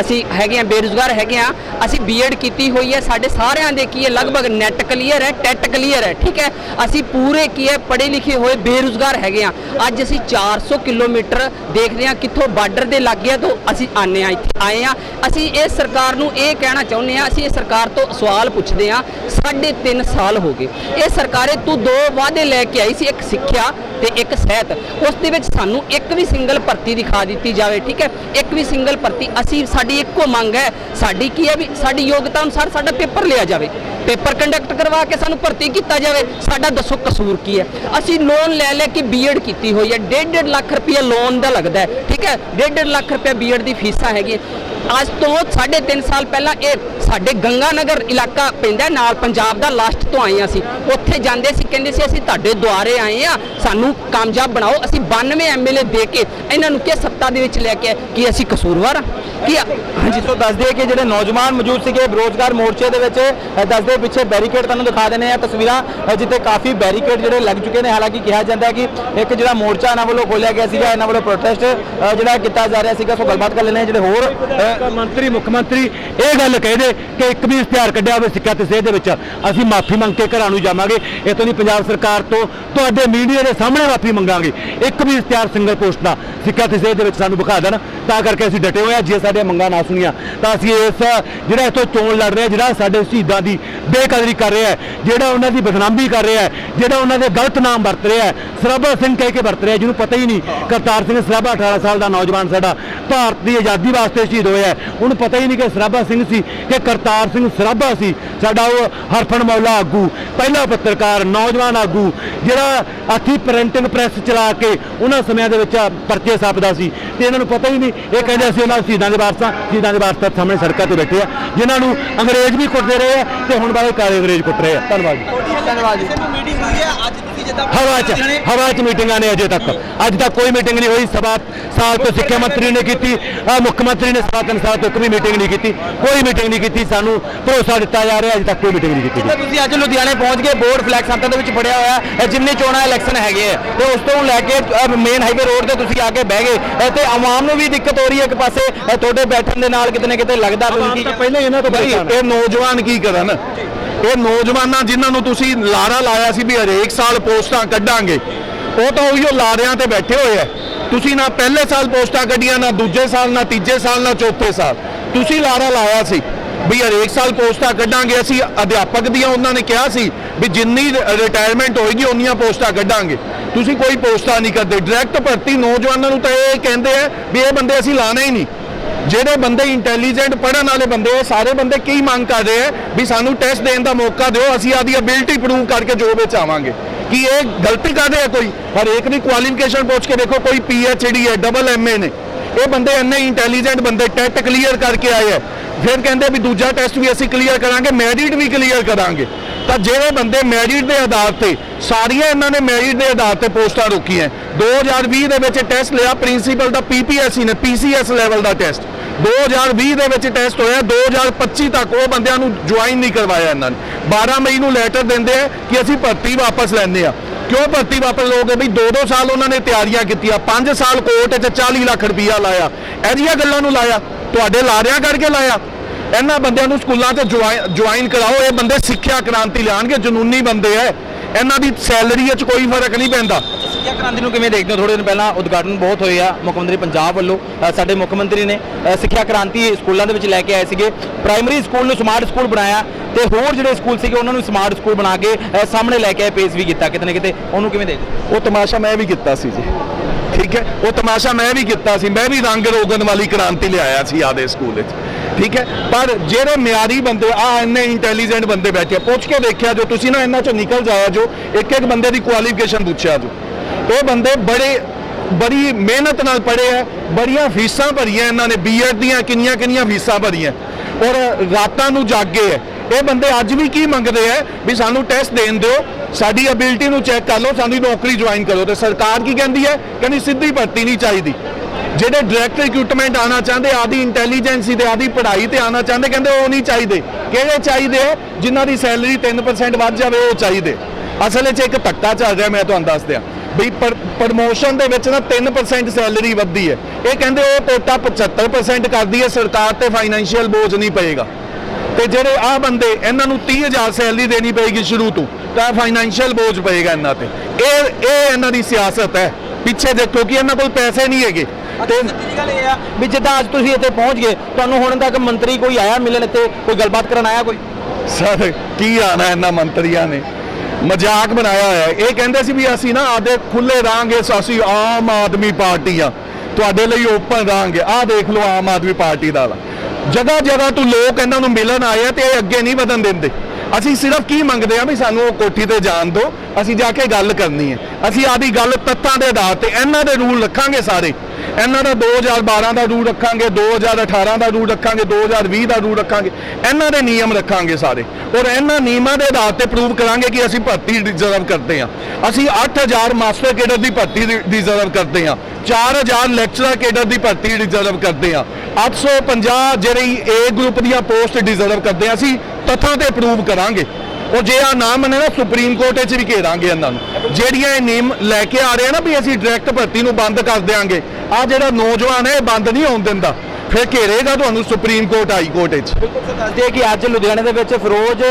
ਅਸੀਂ ਹੈਗੇ ਆ ਬੇਰੁਜ਼ਗਾਰ ਹੈਗੇ ਆ ਅਸੀਂ ਬੀਐਡ ਕੀਤੀ ਹੋਈ ਹੈ, ਸਾਡੇ ਸਾਰਿਆਂ ਦੇ ਕੀ ਹੈ, ਲਗਭਗ ਨੈਟ ਕਲੀਅਰ ਹੈ ਟੈਟ ਕਲੀਅਰ ਹੈ, ਠੀਕ ਹੈ? ਅਸੀਂ ਪੂਰੇ ਕੀ ਹੈ, ਪੜ੍ਹੇ ਲਿਖੇ ਹੋਏ ਬੇਰੁਜ਼ਗਾਰ ਹੈਗੇ ਆ ਅੱਜ ਅਸੀਂ 400 ਕਿਲੋਮੀਟਰ ਦੇਖਦੇ ਆ ਕਿੱਥੋਂ ਬਾਰਡਰ ਦੇ ਲਾਗੇ ਤੋਂ ਅਸੀਂ ਆਨੇ ਆ ਇੱਥੇ ਆਏ ਆ ਅਸੀਂ ਇਹ ਸਰਕਾਰ ਨੂੰ ਇਹ ਕਹਿਣਾ ਚਾਹੁੰਦੇ ਆ ਅਸੀਂ ਇਹ ਸਰਕਾਰ ਤੋਂ ਸਵਾਲ ਪੁੱਛਦੇ ਆ ਸਾਢੇ ਤਿੰਨ ਸਾਲ ਹੋ ਗਏ। ਇਹ ਸਰਕਾਰੇ ਤੂੰ ਦੋ ਵਾਅਦੇ ਲੈ ਕੇ ਆਈ ਸੀ, ਇੱਕ ਸਿੱਖਿਆ ਤੇ ਇੱਕ ਸਿਹਤ। ਉਸ ਦੇ ਵਿੱਚ ਸਾਨੂੰ ਇੱਕ ਵੀ ਸਿੰਗਲ ਭਰਤੀ ਦਿਖਾ ਦਿੱਤੀ ਜਾਵੇ, ਠੀਕ ਹੈ? ਇੱਕ ਵੀ ਸਿੰਗਲ ਭਰਤੀ, ਅਸੀਂ ਸਾਡੀ ਇੱਕੋ ਮੰਗ ਹੈ, ਸਾਡੀ ਕੀ ਹੈ ਵੀ ਸਾਡੀ ਯੋਗਤਾ ਅਨੁਸਾਰ ਸਾਡਾ ਪੇਪਰ ਲਿਆ ਜਾਵੇ। ਪੇਪਰ ਕੰਡਕਟ ਕਰਵਾ ਕੇ ਸਾਨੂੰ ਭਰਤੀ ਕੀਤਾ ਜਾਵੇ, ਸਾਡਾ ਦੱਸੋ ਕਸੂਰ ਕੀ ਹੈ? ਅਸੀਂ ਲੋਨ ਲੈ ਲੈ ਕੇ ਬੀਐਡ ਕੀਤੀ ਹੋਈ ਹੈ 1.5 ਲੱਖ ਰੁਪਏ ਲੋਨ ਦਾ ਲੱਗਦਾ ਹੈ, ਠੀਕ ਹੈ? 1.5 ਲੱਖ ਰੁਪਏ ਬੀਐਡ ਦੀ ਫੀਸਾਂ ਹੈਗੀਆਂ। ਅੱਜ ਤੋਂ 3.5 ਸਾਲ ਪਹਿਲਾਂ ਇਹ ਸਾਡੇ ਗੰਗਾ ਨਗਰ ਇਲਾਕਾ ਪੈਂਦਾ ਨਾਲ ਪੰਜਾਬ ਦਾ ਲਾਸਟ ਤੋਂ ਆਏ ਹਾਂ ਅਸੀਂ ਉੱਥੇ ਜਾਂਦੇ ਸੀ, ਕਹਿੰਦੇ ਸੀ, ਅਸੀਂ ਤੁਹਾਡੇ ਦੁਆਰੇ ਆਏ ਆ ਸਾਨੂੰ ਕਾਮਯਾਬ ਬਣਾਓ ਅਸੀਂ 92 ਐਮਐਲਏ ਦੇ ਕੇ ਇਹਨਾਂ ਨੂੰ ਕਿ ਸੱਤਾ ਦੇ ਵਿੱਚ ਲੈ ਕੇ ਆਏ। ਕੀ ਅਸੀਂ ਕਸੂਰਵਾਰ ਹਾਂ? ਕੀ ਹਾਂਜੀ, ਸੋ ਦੱਸ ਦਈਏ ਕਿ ਜਿਹੜੇ ਨੌਜਵਾਨ ਮੌਜੂਦ ਸੀਗੇ ਬੇਰੋਜ਼ਗਾਰ ਮੋਰਚੇ ਦੇ ਵਿੱਚ ਦੱਸਦੇ ਪਿੱਛੇ ਬੈਰੀਕੇਡ ਤੁਹਾਨੂੰ ਦਿਖਾ ਦਿੰਦੇ ਆ ਤਸਵੀਰਾਂ ਜਿੱਥੇ ਕਾਫੀ ਬੈਰੀਕੇਡ ਜਿਹੜੇ ਲੱਗ ਚੁੱਕੇ ਨੇ ਹਾਲਾਂਕਿ ਕਿਹਾ ਜਾਂਦਾ ਹੈ ਕਿ ਇੱਕ ਜਿਹੜਾ ਮੋਰਚਾ ਇਹਨਾਂ ਵੱਲੋਂ ਖੋਲਿਆ ਗਿਆ ਸੀਗਾ, ਇਹਨਾਂ ਵੱਲੋਂ ਪ੍ਰੋਟੈਸਟ ਜਿਹੜਾ ਕੀਤਾ ਜਾ ਰਿਹਾ ਸੀਗਾ, ਸੋ ਗੱਲਬਾਤ ਕਰ ਲੈਣੇ ਜਿਹੜੇ ਹੋਰ ਮੰਤਰੀ, ਮੁੱਖ ਮੰਤਰੀ, ਇਹ ਗੱਲ ਕਹਦੇ ਕਿ ਇੱਕ ਵੀ ਇਸ਼ਤਿਹਾਰ ਕੱਢਿਆ ਹੋਵੇ ਸਿੱਖਿਆ ਤੇ ਸਿਹਤ ਦੇ ਵਿੱਚ, ਅਸੀਂ ਮਾਫੀ ਮੰਗ ਕੇ ਘਰਾਂ ਨੂੰ ਜਾਵਾਂਗੇ। ਇਹ ਦੀ ਪੰਜਾਬ ਸਰਕਾਰ ਤੋਂ ਤੁਹਾਡੇ ਮੀਡੀਆ ਦੇ ਸਾਹਮਣੇ ਮਾਫੀ ਮੰਗਾਂਗੇ। ਇੱਕ ਵੀ ਇਸ਼ਤਿਹਾਰ ਸਿੰਗਲ ਪੋਸਟ ਦਾ ਸਿੱਖਿਆ ਤੇ ਸਿਹਤ ਦੇ ਵਿੱਚ ਸਾਨੂੰ ਵਿਖਾ ਦੇਣ। ਤਾਂ ਕਰਕੇ ਅਸੀਂ ਡਟੇ ਹੋਏ ਆ ਜੇ ਸਾਡੀਆਂ ਮੰਗਾਂ ਨਾ ਸੁਣੀਆਂ, ਤਾਂ ਅਸੀਂ ਇਸ ਜਿਹੜਾ ਇੱਥੋਂ ਚੋਣ ਲੜ ਰਿਹਾ ਜਿਹੜਾ ਸਾਡੇ ਸ਼ਹੀਦਾਂ ਦੀ ਬੇਕਦਰੀ ਕਰ ਰਿਹਾ ਹੈ, ਜਿਹੜਾ ਉਹਨਾਂ ਦੀ ਬਦਨਾਮੀ ਕਰ ਰਿਹਾ ਹੈ, ਜਿਹੜਾ ਉਹਨਾਂ ਦੇ ਗਲਤ ਨਾਮ ਵਰਤ ਰਿਹਾ ਹੈ, ਸਰਾਭਾ ਸਿੰਘ ਕਹਿ ਕੇ ਵਰਤ ਰਿਹਾ ਜਿਹਨੂੰ ਪਤਾ ਹੀ ਨਹੀਂ, ਕਰਤਾਰ ਸਿੰਘ ਸਰਾਭਾ 18 ਸਾਲ ਦਾ ਨੌਜਵਾਨ ਸਾਡਾ, ਭਾਰਤ ਦੀ ਆਜ਼ਾਦੀ ਵਾਸਤੇ ਸ਼ਹੀਦ ਹੋਇਆ ਉਹਨੂੰ ਪਤਾ ਹੀ ਨਹੀਂ ਕਿ ਸਰਾਭਾ ਸਿੰਘ ਸੀ, ਕਿ ਕਰਤਾਰ ਸਿੰਘ ਸਰਾਭਾ ਸੀ, ਸਾਡਾ ਉਹ ਹਰਫਣ ਮੌਲਾ ਆਗੂ, ਪਹਿਲਾ ਪੱਤਰਕਾਰ, ਨੌਜਵਾਨ ਆਗੂ, ਜਿਹੜਾ ਹੱਥੀ ਪ੍ਰਿੰਟਿੰਗ ਪ੍ਰੈਸ ਚਲਾ ਕੇ ਉਹਨਾਂ ਸਮਿਆਂ ਦੇ ਵਿੱਚ ਪਰਚੇ ਛਾਪਦਾ ਸੀ। ਤੇ ਇਹਨਾਂ ਨੂੰ ਪਤਾ ਹੀ ਨਹੀਂ, ਇਹ ਕਹਿੰਦੇ ਅਸੀਂ ਉਹਨਾਂ ਸ਼ਹੀਦਾਂ ਦੇ ਵਾਰਸਾਂ, ਸ਼ਹੀਦਾਂ ਦੇ ਵਾਰਸਾਂ ਸਾਹਮਣੇ ਸੜਕਾਂ ਤੇ ਬੈਠੇ ਆ ਜਿਨ੍ਹਾਂ ਨੂੰ ਅੰਗਰੇਜ਼ ਵੀ ਕੁੱਟਦੇ ਰਹੇ ਆ ਤੇ ਹੁਣ ਵਾਲੇ ਕਾਲੇ ਅੰਗਰੇਜ਼ ਕੁੱਟ ਰਹੇ ਆ। ਧੰਨਵਾਦ ਜੀ। ਧੰਨਵਾਦ ਜੀ। ਮੀਟਿੰਗ ਹੋਈ ਹੈ? ਅੱਜ ਤੁਸੀਂ ਜਿੱਦਾਂ ਹਵਾ 'ਚ ਹਵਾ 'ਚ ਮੀਟਿੰਗਾਂ ਨੇ ਅਜੇ ਤੱਕ। ਅੱਜ ਤੱਕ ਕੋਈ ਮੀਟਿੰਗ ਨਹੀਂ ਹੋਈ ਸਭਾ ਸਾਲ ਤੋਂ ਸਿੱਖਿਆ ਮੰਤਰੀ ਨੇ ਕੀਤੀ ਮੁੱਖ ਮੰਤਰੀ ਨੇ ਸਵਾ ਤਿੰਨ ਸਾਲ ਤੋਂ ਇੱਕ ਵੀ ਮੀਟਿੰਗ ਨਹੀਂ ਕੀਤੀ ਕੋਈ ਮੀਟਿੰਗ ਨਹੀਂ ਕੀਤੀ ਸਾਨੂੰ ਭਰੋਸਾ ਦਿੱਤਾ ਜਾ ਰਿਹਾ ਅਜੇ ਤੱਕ ਕੋਈ ਮੀਟਿੰਗ ਨਹੀਂ ਕੀਤੀ ਤੁਸੀਂ ਅੱਜ ਲੁਧਿਆਣੇ ਪਹੁੰਚ ਗਏ ਬੋਰਡ ਫਲੈਕਸ ਹੱਥਾਂ ਦੇ ਵਿੱਚ ਫੜਿਆ ਹੋਇਆ ਜਿੰਨੇ ਚੋਣਾਂ ਇਲੈਕਸ਼ਨ ਹੈਗੇ ਆ ਤੇ ਉਸ ਤੋਂ ਲੈ ਕੇ ਮੇਨ ਹਾਈਵੇ ਰੋਡ ਤੇ ਤੁਸੀਂ ਆ ਕੇ ਬਹਿ ਗਏ ਤੇ ਆਵਾਮ ਨੂੰ ਵੀ ਦਿੱਕਤ ਹੋ ਰਹੀ ਹੈ ਇੱਕ ਪਾਸੇ ਤੁਹਾਡੇ ਬੈਠਣ ਦੇ ਨਾਲ ਕਿਤੇ ਨਾ ਕਿਤੇ ਲੱਗਦਾ ਤੁਸੀਂ ਕੀ ਪਹਿਲਾਂ ਇਹਨਾਂ ਤੋਂ ਬਈ ਇਹ ਨੌਜਵਾਨ ਕੀ ਕਰਨ? ਇਹ ਨੌਜਵਾਨਾਂ ਜਿਨ੍ਹਾਂ ਨੂੰ ਤੁਸੀਂ ਲਾਰਾ ਲਾਇਆ ਸੀ ਵੀ ਹਰੇਕ ਸਾਲ ਪੋਸਟਾਂ ਕੱਢਾਂਗੇ ਉਹ ਤਾਂ ਉਹੀਓ ਲਾਰਿਆਂ ਤੇ ਬੈਠੇ ਹੋਏ ਐ ਤੁਸੀਂ ਨਾ ਪਹਿਲੇ ਸਾਲ ਪੋਸਟਾਂ ਕੱਢੀਆਂ, ਨਾ ਦੂਜੇ ਸਾਲ, ਨਾ ਤੀਜੇ ਸਾਲ, ਨਾ ਚੌਥੇ ਸਾਲ। ਤੁਸੀਂ ਲਾਰਾ ਲਾਇਆ ਸੀ ਵੀ ਹਰੇਕ ਸਾਲ ਪੋਸਟਾਂ ਕੱਢਾਂਗੇ, ਅਸੀਂ ਅਧਿਆਪਕ ਦੀਆਂ ਉਹਨਾਂ ਨੇ ਕਿਹਾ ਸੀ ਵੀ ਜਿੰਨੀ ਰਿਟਾਇਰਮੈਂਟ ਹੋਏਗੀ, ਉਨੀਆਂ ਪੋਸਟਾਂ ਕੱਢਾਂਗੇ। ਤੁਸੀਂ ਕੋਈ ਪੋਸਟਾਂ ਨਹੀਂ ਕਰਦੇ। ਡਾਇਰੈਕਟ ਭਰਤੀ ਨੌਜਵਾਨਾਂ ਨੂੰ ਤਾਂ ਇਹ ਕਹਿੰਦੇ ਆ ਵੀ ਇਹ ਬੰਦੇ ਅਸੀਂ ਲਾਣੇ ਹੀ ਨਹੀਂ। ਜਿਹੜੇ ਬੰਦੇ ਇੰਟੈਲੀਜੈਂਟ ਪੜਨ ਵਾਲੇ ਬੰਦੇ ਇਹ ਸਾਰੇ ਬੰਦੇ ਕੀ ਮੰਗ ਕਰ ਰਹੇ ਆ ਵੀ ਸਾਨੂੰ ਟੈਸਟ ਦੇਣ ਦਾ ਮੌਕਾ ਦਿਓ, ਅਸੀਂ ਆਦੀ ਅਬਿਲਿਟੀ ਪ੍ਰੂਵ ਕਰਕੇ ਜੋਬ ਵਿੱਚ ਆਵਾਂਗੇ। ਕੀ ਇਹ ਗਲਤੀ ਕਰ ਰਿਹਾ ਕੋਈ? ਹਰੇਕ ਦੀ ਕੁਆਲੀਫਿਕੇਸ਼ਨ ਪੁੱਛ ਕੇ ਦੇਖੋ, ਕੋਈ ਡੀ ਹੈ ਡਬਲ ਐਮਏ ਨੇ। ਇਹ ਬੰਦੇ ਇੰਨੇ ਇੰਟੈਲੀਜੈਂਟ ਬੰਦੇ ਟੈਟ ਕਲੀਅਰ ਕਰਕੇ ਆਏ ਆ। ਫਿਰ ਕਹਿੰਦੇ ਵੀ ਦੂਜਾ ਟੈਸਟ ਵੀ ਅਸੀਂ ਕਲੀਅਰ ਕਰਾਂਗੇ ਮੈਰਿਟ ਵੀ ਕਲੀਅਰ ਕਰਾਂਗੇ। ਤਾਂ ਜਿਹੜੇ ਬੰਦੇ ਮੈਰਿਟ ਦੇ ਆਧਾਰ ਤੇ, ਸਾਰੀਆਂ ਇਹਨਾਂ ਨੇ ਮੈਰਿਟ ਦੇ ਆਧਾਰ ਤੇ ਪੋਸਟਾਂ ਰੋਕੀਆਂ। 2020 ਦੇ ਵਿੱਚ ਟੈਸਟ ਲਿਆ ਪ੍ਰਿੰਸੀਪਲ ਦਾ ਪੀਪੀਐਸਸੀ ਨੇ ਪੀਸੀਐਸ ਲੈਵਲ ਦਾ ਟੈਸਟ 2020 ਦੇ ਵਿੱਚ ਟੈਸਟ ਹੋਇਆ 2025 ਤੱਕ ਉਹ ਬੰਦਿਆਂ ਨੂੰ ਜੁਆਇਨ ਨਹੀਂ ਕਰਵਾਇਆ ਇਹਨਾਂ ਨੇ। 12 ਮਈ ਨੂੰ ਲੈਟਰ ਦਿੰਦੇ ਆ ਕਿ ਅਸੀਂ ਭਰਤੀ ਵਾਪਸ ਲੈਂਦੇ ਆ। ਕਿਉਂ ਭਰਤੀ ਵਾਪਸ ਲੋਗੇ ਬਈ? 2-2 ਸਾਲ ਉਹਨਾਂ ਨੇ ਤਿਆਰੀਆਂ ਕੀਤੀਆਂ। 5 ਸਾਲ ਕੋਰਟ 'ਚ 40 ਲੱਖ ਰੁਪਈਆ ਲਾਇਆ। ਇਹਦੀਆਂ ਗੱਲਾਂ ਨੂੰ ਲਾਇਆ। ਤੁਹਾਡੇ ਲਾਰਿਆਂ ਕਰਕੇ ਲਾਇਆ। ਇਹਨਾਂ ਬੰਦਿਆਂ ਨੂੰ ਸਕੂਲਾਂ 'ਚ ਜੁਆਇਨ ਕਰਾਓ। ਇਹ ਬੰਦੇ ਸਿੱਖਿਆ ਕ੍ਰਾਂਤੀ ਲਿਆਣਗੇ ਜਨੂਨੀ ਬੰਦੇ ਐ। ਇਹਨਾਂ ਦੀ ਸੈਲਰੀ 'ਚ ਕੋਈ ਫ਼ਰਕ ਨਹੀਂ ਪੈਂਦਾ। ਸਿੱਖਿਆ ਕ੍ਰਾਂਤੀ ਨੂੰ ਕਿਵੇਂ ਦੇਖਦੇ ਹੋ? ਥੋੜੇ ਦਿਨ ਪਹਿਲਾਂ ਉਦਘਾਟਨ ਬਹੁਤ ਹੋਏ ਆ ਮੁੱਖ ਮੰਤਰੀ ਪੰਜਾਬ ਵੱਲੋਂ ਅ, ਸਾਡੇ ਮੁੱਖ ਮੰਤਰੀ ਨੇ ਅ, ਸਿੱਖਿਆ ਕ੍ਰਾਂਤੀ ਸਕੂਲਾਂ ਦੇ ਵਿੱਚ ਲੈ ਕੇ ਆਏ ਸੀਗੇ। ਪ੍ਰਾਇਮਰੀ ਸਕੂਲ ਨੂੰ ਸਮਾਰਟ ਸਕੂਲ ਬਣਾਇਆ ਤੇ ਹੋਰ ਜਿਹੜੇ ਸਕੂਲ ਸੀਗੇ ਉਹਨਾਂ ਨੂੰ ਸਮਾਰਟ ਸਕੂਲ ਬਣਾ ਕੇ ਅ, ਸਾਹਮਣੇ ਲੈ ਕੇ ਆਏ ਪੇਸ਼ ਵੀ ਕੀਤਾ। ਕਿਤੇ ਨਾ ਕਿਤੇ ਉਹਨੂੰ ਕਿਵੇਂ ਦੇਖਦੇ ਉਹ ਤਮਾਸ਼ਾ ਮੈਂ ਵੀ ਕੀਤਾ ਸੀ ਜੀ। ਠੀਕ ਹੈ? ਉਹ ਤਮਾਸ਼ਾ ਮੈਂ ਵੀ ਕੀਤਾ ਸੀ। ਮੈਂ ਵੀ ਰੰਗ ਰੋਗਨ ਵਾਲੀ ਕ੍ਰਾਂਤੀ ਲਿਆਇਆ ਸੀ ਆਦੇ ਸਕੂਲ ਵਿੱਚ। ਠੀਕ ਹੈ? ਪਰ ਜਿਹੜੇ ਮਿਆਰੀ ਬੰਦੇ ਆ ਇੰਨੇ ਇੰਟੈਲੀਜੈਂਟ ਬੰਦੇ ਬੈਠੇ ਆ, ਪੁੱਛ ਕੇ ਦੇਖਿਆ ਜੋ ਤੁਸੀਂ ਨਾ ਇਹਨਾਂ ਚੋਂ ਨਿਕਲ ਜਾਇਆ ਜੋ ਇੱਕ ਇੱਕ ਬੰਦੇ ਦੀ ਕੁਆਲੀਫਿਕੇਸ਼ਨ ਪੁੱਛਿਆ ਜੋ। ਇਹ ਬੰਦੇ ਬੜੇ ਬੜੀ ਮਿਹਨਤ ਨਾਲ ਪੜ੍ਹੇ ਆ ਬੜੀਆਂ ਫੀਸਾਂ ਭਰੀਆਂ ਇਹਨਾਂ ਨੇ ਬੀਐਡ ਦੀਆਂ ਕਿੰਨੀਆਂ ਕਿੰਨੀਆਂ ਫੀਸਾਂ ਭਰੀਆਂ। ਔਰ ਰਾਤਾਂ ਨੂੰ ਜਾਗੇ ਆ। ਇਹ ਬੰਦੇ ਅੱਜ ਵੀ ਕੀ ਮੰਗਦੇ ਆ ਵੀ ਸਾਨੂੰ ਟੈਸਟ ਦੇਣ ਦਿਓ, ਸਾਡੀ ਅਬਿਲਿਟੀ ਨੂੰ ਚੈੱਕ ਕਰ ਲਓ ਸਾਨੂੰ ਨੌਕਰੀ ਜੁਆਇਨ ਕਰੋ। ਤੇ ਸਰਕਾਰ ਕੀ ਕਹਿੰਦੀ ਹੈ? ਕਹਿੰਦੀ ਸਿੱਧੀ ਭਰਤੀ ਨਹੀਂ ਚਾਹੀਦੀ। ਜਿਹੜੇ ਡਾਇਰੈਕਟ ਰਿਕਰੂਟਮੈਂਟ ਆਣਾ ਚਾਹੁੰਦੇ ਆਦੀ ਇੰਟੈਲੀਜੈਂਸੀ ਤੇ ਆਦੀ ਪੜ੍ਹਾਈ ਤੇ ਆਣਾ ਚਾਹੁੰਦੇ, ਕਹਿੰਦੇ ਉਹ ਨਹੀਂ ਚਾਹੀਦੇ। ਕਿਹੜੇ ਚਾਹੀਦੇ? ਆ ਜਿਨ੍ਹਾਂ ਦੀ ਸੈਲਰੀ 3% ਵੱਧ ਜਾਵੇ, ਉਹ ਚਾਹੀਦੇ। ਅਸਲ ਵਿੱਚ ਇੱਕ ਧੱਕਾ ਚੱਲ ਰਿਹਾ, ਮੈਂ ਤੁਹਾਨੂੰ ਦੱਸ ਦਿਆਂ। ਵੀ ਪ੍ਰਮੋਸ਼ਨ ਦੇ ਵਿੱਚ ਨਾ 3% ਸੈਲਰੀ ਵੱਧਦੀ ਹੈ। ਇਹ ਕਹਿੰਦੇ ਉਹ ਟੋਟਾ 75% ਕਰਦੀ ਹੈ, ਸਰਕਾਰ ਤੇ ਫਾਈਨੈਂਸ਼ੀਅਲ ਬੋਝ ਨਹੀਂ ਪਏਗਾ। ਤੇ ਜਿਹੜੇ ਆ ਬੰਦੇ ਇਹਨਾਂ ਨੂੰ 30000 ਸੈਲਰੀ ਦੇਣੀ ਪਏਗੀ ਸ਼ੁਰੂ ਤੋਂ ਤਾਂ ਫਾਈਨੈਂਸ਼ੀਅਲ ਬੋਝ ਪਏਗਾ ਇਹਨਾਂ ਤੇ। ਇਹ ਇਹ ਇਹਨਾਂ ਦੀ ਸਿਆਸਤ ਹੈ। ਪਿੱਛੇ ਦੇਖੋ ਕਿ ਇਹਨਾਂ ਕੋਲ ਪੈਸੇ ਨਹੀਂ ਹੈਗੇ। ਤੇ ਸਿੱਧੀ ਗੱਲ ਇਹ ਆ ਵੀ ਜਿੱਦਾਂ ਅੱਜ ਤੁਸੀਂ ਇੱਥੇ ਪਹੁੰਚ ਗਏ ਤੁਹਾਨੂੰ ਹੁਣ ਤੱਕ ਮੰਤਰੀ ਕੋਈ ਆਇਆ ਮਿਲਣ ਇੱਥੇ ਕੋਈ ਗੱਲਬਾਤ ਕਰਨ ਆਇਆ ਕੋਈ? ਸਰ ਕੀ ਆਣਾ ਇਹਨਾਂ ਮੰਤਰੀਆਂ ਨੇ? ਮਜ਼ਾਕ ਬਣਾਇਆ ਹੋਇਆ ਹੈ। ਇਹ ਕਹਿੰਦੇ ਸੀ ਵੀ ਅਸੀਂ ਨਾ ਆਦੇ ਖੁੱਲੇ ਰਾਂਗੇ ਅਸੀਂ ਆਮ ਆਦਮੀ ਪਾਰਟੀ ਆ। ਤੁਹਾਡੇ ਲਈ ਓਪਨ ਰਾਂਗੇ ਆਹ ਦੇਖ ਲਓ ਆਮ ਆਦਮੀ ਪਾਰਟੀ ਦਾ ਜਗ੍ਹਾ ਜਗ੍ਹਾ ਤੋਂ ਲੋਕ ਇਹਨਾਂ ਨੂੰ ਮਿਲਣ ਆਏ ਆ ਤੇ ਇਹ ਅੱਗੇ ਨਹੀਂ ਵਧਣ ਦਿੰਦੇ। ਅਸੀਂ ਸਿਰਫ ਕੀ ਮੰਗਦੇ ਆ ਵੀ ਸਾਨੂੰ ਉਹ ਕੋਠੀ ਤੇ ਜਾਣ ਦਿਓ, ਅਸੀਂ ਜਾ ਕੇ ਗੱਲ ਕਰਨੀ ਹੈ। ਅਸੀਂ ਆਦੀ ਗੱਲ ਤੱਤਾਂ ਦੇ ਆਧਾਰ ਤੇ, ਇਹਨਾਂ ਦੇ ਰੂਲ ਰੱਖਾਂਗੇ ਸਾਰੇ। ਇਹਨਾਂ ਦਾ 2012 ਦਾ ਰੂਲ ਰੱਖਾਂਗੇ 2018 ਦਾ ਰੂਲ ਰੱਖਾਂਗੇ 2020 ਦਾ ਰੂਲ ਰੱਖਾਂਗੇ। ਇਹਨਾਂ ਦੇ ਨਿਯਮ ਰੱਖਾਂਗੇ ਸਾਰੇ। ਔਰ ਇਹਨਾਂ ਨਿਯਮਾਂ ਦੇ ਆਧਾਰ ਤੇ ਪ੍ਰੂਵ ਕਰਾਂਗੇ ਕਿ ਅਸੀਂ ਭਰਤੀ ਰਿਜ਼ਰਵ ਕਰਦੇ ਹਾਂ। ਅਸੀਂ 8000 ਮਾਸਟਰ ਕੇਡਰ ਦੀ ਭਰਤੀ ਰਿਜ਼ਰਵ ਕਰਦੇ ਹਾਂ। 4000 ਲੈਕਚਰਰ ਕੇਡਰ ਦੀ ਭਰਤੀ ਰਿਜ਼ਰਵ ਕਰਦੇ ਹਾਂ। 850 ਜਿਹੜੀ ਏ ਗਰੁੱਪ ਦੀਆਂ ਪੋਸਟ ਰਿਜ਼ਰਵ ਕਰਦੇ ਹਾਂ ਅਸੀਂ, ਤੱਥਾਂ ਤੇ ਅਪਰੂਵ ਕਰਾਂਗੇ। ਉਹ ਜੇ ਆ ਨਾ ਮੰਨੇ ਨਾ ਸੁਪਰੀਮ ਕੋਰਟ ਵਿੱਚ ਵੀ ਘੇਰਾਂਗੇ ਇਹਨਾਂ ਨੂੰ। ਜਿਹੜੀਆਂ ਇਹ ਨਿਯਮ ਲੈ ਕੇ ਆ ਰਹੇ ਆ ਨਾ ਵੀ ਅਸੀਂ ਡਾਇਰੈਕਟ ਭਰਤੀ ਨੂੰ ਬੰਦ ਕਰ ਦਿਆਂਗੇ। ਆ ਜਿਹੜਾ ਨੌਜਵਾਨ ਹੈ, ਇਹ ਬੰਦ ਨਹੀਂ ਹੋਣ ਦਿੰਦਾ। ਫਿਰ ਘੇਰੇਗਾ ਤੁਹਾਨੂੰ ਸੁਪਰੀਮ ਕੋਰਟ, ਹਾਈ ਕੋਰਟ ਵਿੱਚ। ਬਿਲਕੁਲ ਦੱਸਦੇ ਕਿ ਅੱਜ ਲੁਧਿਆਣੇ ਦੇ ਵਿੱਚ ਫਿਰੋਜ਼